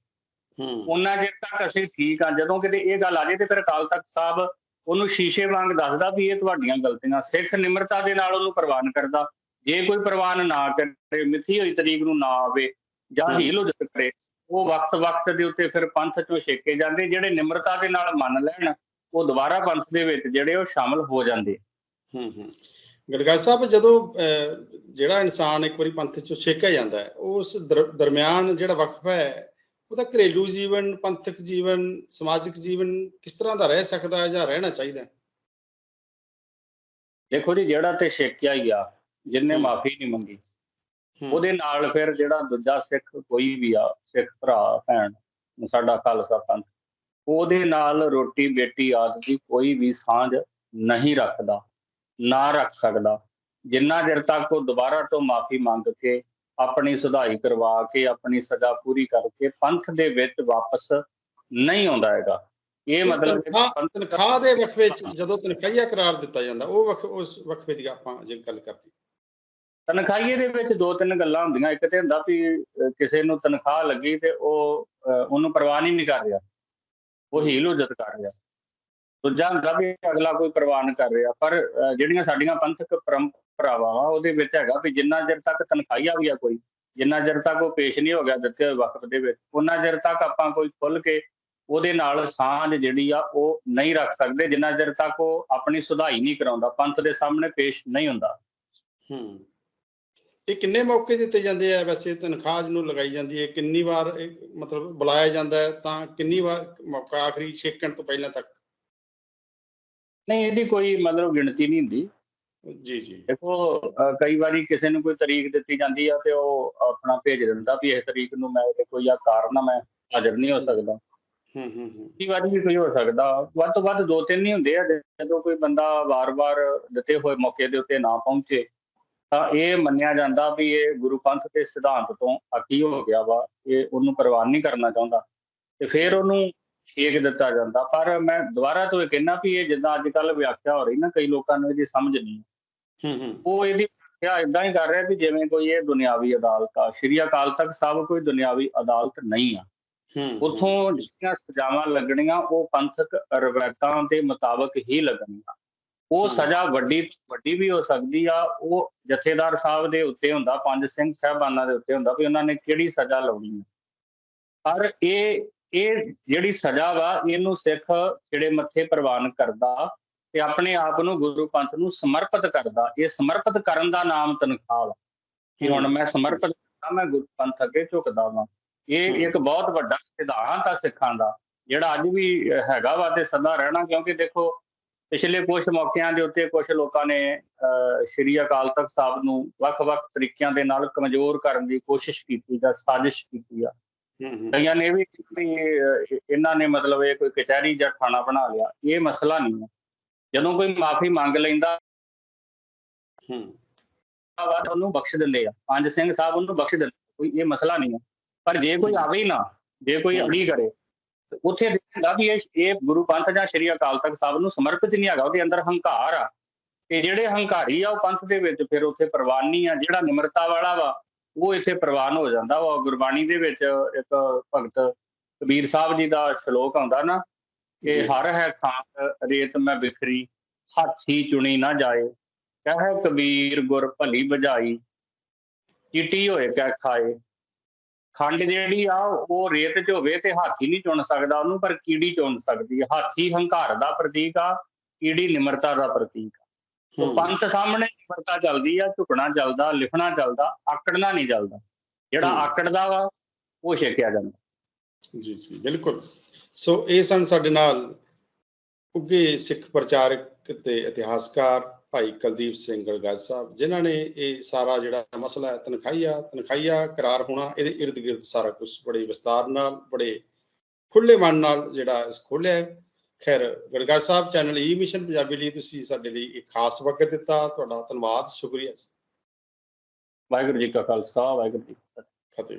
ਹੂੰ, ਉਹਨਾਂ ਚਿਰ ਤੱਕ ਅਸੀਂ ਠੀਕ ਆ ਜਦੋਂ ਕਿਤੇ ਇਹ ਗੱਲ ਆ ਜੇ ਤੇ ਫਿਰ ਅਕਾਲ ਤਖਤ ਸਾਹਿਬ ਉਹਨੂੰ ਸ਼ੀਸ਼ੇ ਵਾਂਗ ਦੱਸਦਾ ਵੀ ਇਹ ਤੁਹਾਡੀਆਂ ਗਲਤੀਆਂ ਸਿੱਖ ਨਿਮਰਤਾ ਦੇ ਨਾਲ ਉਹਨੂੰ ਪ੍ਰਵਾਨ ਕਰਦਾ। ਜੇ ਕੋਈ ਪ੍ਰਵਾਨ ਨਾ ਕਰੇ ਮਿੱਥੀ ਹੋਈ ਤਰੀਕ ਨੂੰ ਨਾ ਆਵੇ ਜਾਂ। ਹੀਲ ਹੁਜਤ ਕਰੇ ਉਹ ਵਕਤ ਵਕਤ ਦੇ ਉੱਤੇ ਫਿਰ ਪੰਥ ਚੋਂ ਛੇਕੇ ਜਾਂਦੇ ਜਿਹੜੇ ਨਿਮਰਤਾ ਦੇ ਨਾਲ ਮੰਨ ਲੈਣ ਉਹ ਦੁਬਾਰਾ ਪੰਥ ਦੇ ਵਿੱਚ ਜਿਹੜੇ ਉਹ ਸ਼ਾਮਲ ਹੋ ਜਾਂਦੇ। ਹੂੰ ਹੂੰ। ਗੜਗਾ ਸਾਹਿਬ ਜਦੋਂ ਜਿਹੜਾ ਇਨਸਾਨ ਇੱਕ ਵਾਰੀ ਪੰਥ ਚੋਂ ਛੇਕਿਆ ਜਾਂਦਾ ਹੈ ਉਸ ਦਰ- ਦਰਮਿਆਨ ਜਿਹੜਾ ਵਕਫਾ ਹੈ ਉਹਦਾ ਘਰੇਲੂ ਜੀਵਨ ਪੰਥਕ ਜੀਵਨ ਸਮਾਜਿਕ ਜੀਵਨ ਕਿਸ ਤਰ੍ਹਾਂ ਦਾ ਰਹਿ ਸਕਦਾ ਹੈ ਜਾਂ ਰਹਿਣਾ ਚਾਹੀਦਾ ਹੈ? ਦੇਖੋ ਜੀ ਜਿਹੜਾ ਤੇ ਛੇਕਿਆ ਹੀ ਆ ਜਿੰਨੇ। ਮਾਫੀ ਨਹੀਂ ਮੰਗੀ ਉਹਦੇ ਨਾਲ ਫਿਰ ਜਿਹੜਾ ਦੂਜਾ ਸਿੱਖ ਕੋਈ ਵੀ ਆ ਸਿੱਖ ਭਰਾ ਭੈਣ ਸਾਡਾ ਖਾਲਸਾ ਪੰਥ ਉਹਦੇ ਨਾਲ ਰੋਟੀ ਬੇਟੀ ਆਦਿ ਦੀ ਕੋਈ ਵੀ ਸਾਂਝ ਨਹੀਂ ਰੱਖਦਾ ਨਾ ਰੱਖ ਸਕਦਾ। ਜਿੰਨਾ ਚਿਰ ਤੱਕ ਉਹ ਦੁਬਾਰਾ ਤੋਂ ਮਾਫੀ ਮੰਗ ਕੇ ਆਪਣੀ ਸੁਧਾਈ ਕਰਵਾ ਕੇ ਆਪਣੀ ਸਜ਼ਾ ਪੂਰੀ ਕਰਕੇ ਪੰਥ ਦੇ ਵਿੱਚ ਵਾਪਸ ਨਹੀਂ ਆਉਂਦਾ ਹੈਗਾ। ਇਹ ਮਤਲਬ ਤਨਖਾਹ- ਦੇ ਵਕਫੇ ਚ ਜਦੋਂ ਤਨਖਾਹੀਆ ਕਰਾਰ ਦਿੱਤਾ ਜਾਂਦਾ ਉਹ ਉਸ ਵਕਫੇ ਦੀ ਆਪਾਂ ਜੇ ਗੱਲ ਕਰਦੇ ਤਨਖਾਹੀਏ ਦੇ ਵਿੱਚ ਦੋ ਤਿੰਨ ਗੱਲਾਂ ਹੁੰਦੀਆਂ। ਇੱਕ ਤੇ ਹੁੰਦਾ ਵੀ ਕਿਸੇ ਨੂੰ ਤਨਖਾਹ ਲੱਗੀ ਤੇ ਉਹ ਉਹਨੂੰ ਪ੍ਰਵਾਨ ਹੀ ਨਹੀਂ ਕਰ ਰਿਹਾ। ਉਹ ਹੀਲ ਹੁਜਤ ਕਰ ਰਿਹਾ। ਦੂਜਾ ਹੁੰਦਾ ਵੀ ਅਗਲਾ ਕੋਈ ਪ੍ਰਵਾਨ ਕਰ ਰਿਹਾ। ਪਰ ਜਿਹੜੀਆਂ ਸਾਡੀਆਂ ਪੰਥਕ ਪਰੰਪਰਾਵਾਂ ਵਾ ਉਹਦੇ ਵਿੱਚ ਹੈਗਾ ਵੀ ਜਿੰਨਾ ਚਿਰ ਤੱਕ ਤਨਖਾਹੀਆ ਵੀ ਆ ਕੋਈ ਜਿੰਨਾ ਚਿਰ ਤੱਕ ਉਹ ਪੇਸ਼ ਨਹੀਂ ਹੋ ਗਿਆ ਦਿੱਤੇ ਹੋਏ ਵਕਤ ਦੇ ਵਿੱਚ ਉਹਨਾਂ ਚਿਰ ਤੱਕ ਆਪਾਂ ਕੋਈ ਖੁੱਲ ਕੇ ਉਹਦੇ ਨਾਲ ਸਾਂਝ ਜਿਹੜੀ ਆ ਉਹ ਨਹੀਂ ਰੱਖ ਸਕਦੇ ਜਿੰਨਾ ਚਿਰ ਤੱਕ ਉਹ ਆਪਣੀ ਸੁਧਾਈ ਨਹੀਂ ਕਰਾਉਂਦਾ ਪੰਥ ਦੇ ਸਾਹਮਣੇ ਪੇਸ਼ ਨਹੀਂ ਹੁੰਦਾ। ਹੂੰ। ਇਹ ਕਿੰਨੇ ਮੌਕੇ ਦਿੱਤੇ ਜਾਂਦੇ ਆ? ਵੈਸੇ ਤਨਖਾਹ ਜਿਹਨੂੰ ਲਗਾਈ ਜਾਂਦੀ ਹੈ ਕਿੰਨੀ ਵਾਰ ਮਤਲਬ ਬੁਲਾਇਆ ਜਾਂਦਾ ਹੈ ਤਾਂ ਕਿੰਨੀ ਵਾਰ ਮੌਕਾ ਆਖਰੀ ਛੇਕਣ ਤੋਂ ਪਹਿਲਾਂ ਤੱਕ? ਨਹੀਂ ਇਹਦੀ ਕੋਈ ਮਤਲਬ ਗਿਣਤੀ ਨਹੀਂ ਹੁੰਦੀ। ਜੀ ਜੀ। ਦੇਖੋ ਕਈ ਵਾਰੀ ਕਿਸੇ ਨੂੰ ਕੋਈ ਤਰੀਕ ਦਿੱਤੀ ਜਾਂਦੀ ਆ ਤੇ ਉਹ ਆਪਣਾ ਭੇਜ ਦਿੰਦਾ ਵੀ ਇਸ ਤਰੀਕ ਨੂੰ ਮੈਂ ਇਹਦੇ ਕੋਈ ਆ ਕਾਰਨ ਮੈਂ ਹਾਜ਼ਰ ਨਹੀਂ ਹੋ ਸਕਦਾ। ਹੂੰ ਹੂੰ ਹੂੰ। ਕਈ ਵਾਰੀ ਵੀ ਕੋਈ ਹੋ ਸਕਦਾ। ਵੱਧ ਤੋਂ ਵੱਧ ਦੋ ਤਿੰਨ ਹੀ ਹੁੰਦੇ ਆ ਜਦੋਂ ਕੋਈ ਬੰਦਾ ਵਾਰ-ਵਾਰ ਦਿੱਤੇ ਹੋਏ ਮੌਕੇ ਦੇ ਉੱਤੇ ਨਾ ਪਹੁੰਚੇ ਤਾਂ ਇਹ ਮੰਨਿਆ ਜਾਂਦਾ ਵੀ ਇਹ ਗੁਰੂ ਪੰਥ ਦੇ ਸਿਧਾਂਤ ਤੋਂ ਅਕੀ ਹੋ ਗਿਆ ਵਾ ਇਹ ਉਹਨੂੰ ਪ੍ਰਵਾਨ ਨਹੀਂ ਕਰਨਾ ਚਾਹੁੰਦਾ। ਤੇ ਫਿਰ ਉਹਨੂੰ ਛੇਕ ਦਿੱਤਾ ਜਾਂਦਾ। ਪਰ ਮੈਂ ਦੁਬਾਰਾ ਤੋਂ ਇਹ ਕਹਿਣਾ ਵੀ ਇਹ ਜਿੱਦਾਂ ਅੱਜ ਕੱਲ ਵਿਆਖਿਆ ਹੋ ਰਹੀ ਨਾ ਕਈ ਲੋਕਾਂ ਨੂੰ ਇਹਦੀ ਸਮਝ ਨਹੀਂ। ਹੂੰ ਹੂੰ। ਉਹ ਇਹਦੀ ਵਿਆਖਿਆ ਇਦਾਂ ਹੀ ਕਰ ਰਿਹਾ ਵੀ ਜਿਵੇਂ ਕੋਈ ਇਹ ਦੁਨਿਆਵੀ ਅਦਾਲਤ ਆ ਸ਼੍ਰੀ ਅਕਾਲ ਤਖਤ ਸਾਹਿਬ ਕੋਈ ਦੁਨਿਆਵੀ ਅਦਾਲਤ ਨਹੀਂ ਆ। ਹੂੰ ਉਥੋਂ ਜਿਹੜੀਆਂ ਸਜ਼ਾਵਾਂ ਲੱਗਣੀਆਂ ਉਹ ਪੰਥਕ ਰਵਾਇਤਾਂ ਦੇ ਮੁਤਾਬਕ ਹੀ ਲੱਗਣੀਆਂ। ਉਹ। ਸਜ਼ਾ ਵੱਡੀ ਵੱਡੀ ਵੀ ਹੋ ਸਕਦੀ ਆ ਉਹ ਜਥੇਦਾਰ ਸਾਹਿਬ ਦੇ ਉੱਤੇ ਹੁੰਦਾ ਪੰਜ ਸਿੰਘ ਸਾਹਿਬਾਨਾਂ ਦੇ ਉੱਤੇ ਹੁੰਦਾ ਵੀ ਉਹਨਾਂ ਨੇ ਕਿਹੜੀ ਸਜ਼ਾ ਲਾਉਣੀ ਹੈ ਪਰ ਇਹ ਇਹ ਜਿਹੜੀ ਸਜ਼ਾ ਵਾ ਇਹਨੂੰ ਸਿੱਖ ਜਿਹੜੇ ਮੱਥੇ ਪ੍ਰਵਾਨ ਕਰਦਾ ਤੇ ਆਪਣੇ ਆਪ ਨੂੰ ਗੁਰੂ ਪੰਥ ਨੂੰ ਸਮਰਪਿਤ ਕਰਦਾ। ਇਹ ਸਮਰਪਿਤ ਕਰਨ ਦਾ ਨਾਮ ਤਨਖਾਹ ਵਾ। ਕਿ ਹੁਣ ਮੈਂ ਸਮਰਪਿਤ ਕਰਦਾ ਮੈਂ ਗੁਰੂ ਪੰਥ ਅੱਗੇ ਝੁਕਦਾ ਵਾਂ। ਇਹ। ਇੱਕ ਬਹੁਤ ਵੱਡਾ ਸਿਧਾਂਤ ਆ ਸਿੱਖਾਂ ਦਾ ਜਿਹੜਾ ਅੱਜ ਵੀ ਹੈਗਾ ਵਾ ਤੇ ਸਦਾ ਰਹਿਣਾ। ਕਿਉਂਕਿ ਦੇਖੋ ਪਿਛਲੇ ਕੁਝ ਮੌਕਿਆਂ ਦੇ ਉੱਤੇ ਕੁਝ ਲੋਕਾਂ ਨੇ ਸ਼੍ਰੀ ਅਕਾਲ ਤਖਤ ਸਾਹਿਬ ਨੂੰ ਵੱਖ-ਵੱਖ ਤਰੀਕਿਆਂ ਦੇ ਨਾਲ ਕਮਜ਼ੋਰ ਕਰਨ ਦੀ ਕੋਸ਼ਿਸ਼ ਕੀਤੀ ਜਾਂ ਸਾਜ਼ਿਸ਼ ਕੀਤੀ ਆ। ਕਈਆਂ ਨੇ ਇਹ ਵੀ ਇਹਨਾਂ ਨੇ ਮਤਲਬ ਇਹ ਕੋਈ ਕਚਹਿਰੀ ਜਾਂ ਥਾਣਾ ਬਣਾ ਲਿਆ। ਇਹ ਮਸਲਾ ਨਹੀਂ ਹੈ ਜਦੋਂ ਕੋਈ ਮਾਫੀ ਮੰਗ ਲੈਂਦਾ ਹੂੰ। ਤਾਂ ਉਹਨੂੰ ਬਖਸ਼ ਦਿੰਦੇ ਆ। ਪੰਜ ਸਿੰਘ ਸਾਹਿਬ ਉਹਨੂੰ ਬਖਸ਼ ਦਿੰਦੇ ਕੋਈ ਇਹ ਮਸਲਾ ਨਹੀਂ ਹੈ ਪਰ ਜੇ ਕੋਈ ਆਵੇ ਹੀ ਨਾ ਜੇ ਕੋਈ। ਅੜੀ ਕਰੇ ਉੱਥੇ ਦੇਖਦਾ ਵੀ ਇਹ ਇਹ ਗੁਰੂ ਪੰਥ ਜਾਂ ਸ਼੍ਰੀ ਅਕਾਲ ਤਖਤ ਸਾਹਿਬ ਨੂੰ ਸਮਰਪਿਤ ਨਹੀਂ ਹੈਗਾ। ਉਹਦੇ ਅੰਦਰ ਹੰਕਾਰ ਆ। ਤੇ ਜਿਹੜੇ ਹੰਕਾਰੀ ਆ ਉਹ ਪੰਥ ਦੇ ਵਿੱਚ ਫਿਰ ਉੱਥੇ ਪ੍ਰਵਾਨ ਨਹੀਂ ਆ। ਜਿਹੜਾ ਨਿਮਰਤਾ ਵਾਲਾ ਵਾ ਉਹ ਇੱਥੇ ਪ੍ਰਵਾਨ ਹੋ ਜਾਂਦਾ ਵਾ। ਗੁਰਬਾਣੀ ਦੇ ਵਿੱਚ ਇੱਕ ਭਗਤ ਕਬੀਰ ਸਾਹਿਬ ਜੀ ਦਾ ਸ਼ਲੋਕ ਆਉਂਦਾ ਨਾ ਕਿ ਜੀ। ਹਰ ਹੈ ਖਾਕ ਰੇਤ ਮੈਂ ਬਿਖਰੀ ਹਾਥੀ ਚੁਣੀ ਨਾ ਜਾਏ। ਕਹਿ ਕਬੀਰ ਗੁਰ ਭਲੀ ਬਜਾਈ ਚੀਟੀ ਹੋਏ ਕਹਿ ਖਾਏ। ਖੰਡ ਜਿਹੜੀ ਆ ਉਹ ਰੇਤ 'ਚ ਹੋਵੇ ਤੇ ਹਾਥੀ ਨਹੀਂ ਚੁਣ ਸਕਦਾ ਉਹਨੂੰ ਪਰ ਕੀੜੀ ਚੁਣ ਸਕਦੀ ਹੈ ਹਾਥੀ ਹੰਕਾਰ ਦਾ ਪ੍ਰਤੀਕ ਆ ਕੀੜੀ ਨਿਮਰਤਾ ਦਾ ਪ੍ਰਤੀਕ ਆ। ਪੰਥ ਸਾਹਮਣੇ ਨਿਮਰਤਾ ਚੱਲਦੀ ਆ ਝੁਕਣਾ ਚੱਲਦਾ ਲਿਖਣਾ ਚੱਲਦਾ ਆਕੜਨਾ ਨਹੀਂ ਚੱਲਦਾ। ਜਿਹੜਾ। ਆਕੜਦਾ ਵਾ ਉਹ ਛੇਕਿਆ ਜਾਂਦਾ। ਜੀ ਜੀ ਬਿਲਕੁਲ। ਸੋ ਇਹ ਸਨ ਸਾਡੇ ਨਾਲ ਉੱਗੇ ਸਿੱਖ ਪ੍ਰਚਾਰਕ ਤੇ ਇਤਿਹਾਸਕਾਰ ਭਾਈ ਕੁਲਦੀਪ ਸਿੰਘ ਗੜਗਾਜ ਸਾਹਿਬ ਜਿਨ੍ਹਾਂ ਨੇ ਇਹ ਸਾਰਾ ਜਿਹੜਾ ਮਸਲਾ ਹੈ ਤਨਖਾਹੀਆ ਤਨਖਾਹੀਆ ਕਰਾਰ ਹੋਣਾ ਇਹਦੇ ਇਰਦ ਗਿਰਦ ਸਾਰਾ ਕੁਝ ਬੜੇ ਵਿਸਤਾਰ ਨਾਲ ਬੜੇ ਖੁੱਲੇ ਮਨ ਨਾਲ ਜਿਹੜਾ ਇਸ ਖੋਲਿਆ ਹੈ। ਖੈਰ ਗੜਗਾਜ ਸਾਹਿਬ ਚੈਨਲ ਈ ਮਿਸ਼ਨ ਪੰਜਾਬੀ ਲਈ ਤੁਸੀਂ ਸਾਡੇ ਲਈ ਇੱਕ ਖਾਸ ਵਕਤ ਦਿੱਤਾ। ਤੁਹਾਡਾ ਧੰਨਵਾਦ ਸ਼ੁਕਰੀਆ ਵਾਹਿਗੁਰੂ ਜੀ ਕਾ ਖਾਲਸਾ ਵਾਹਿਗੁਰੂ ਜੀ ਕੀ ਫਤਿਹ। ਫਤਿਹ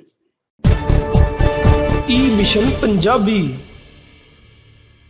ਈ ਮਿਸ਼ਨ ਪੰਜਾਬੀ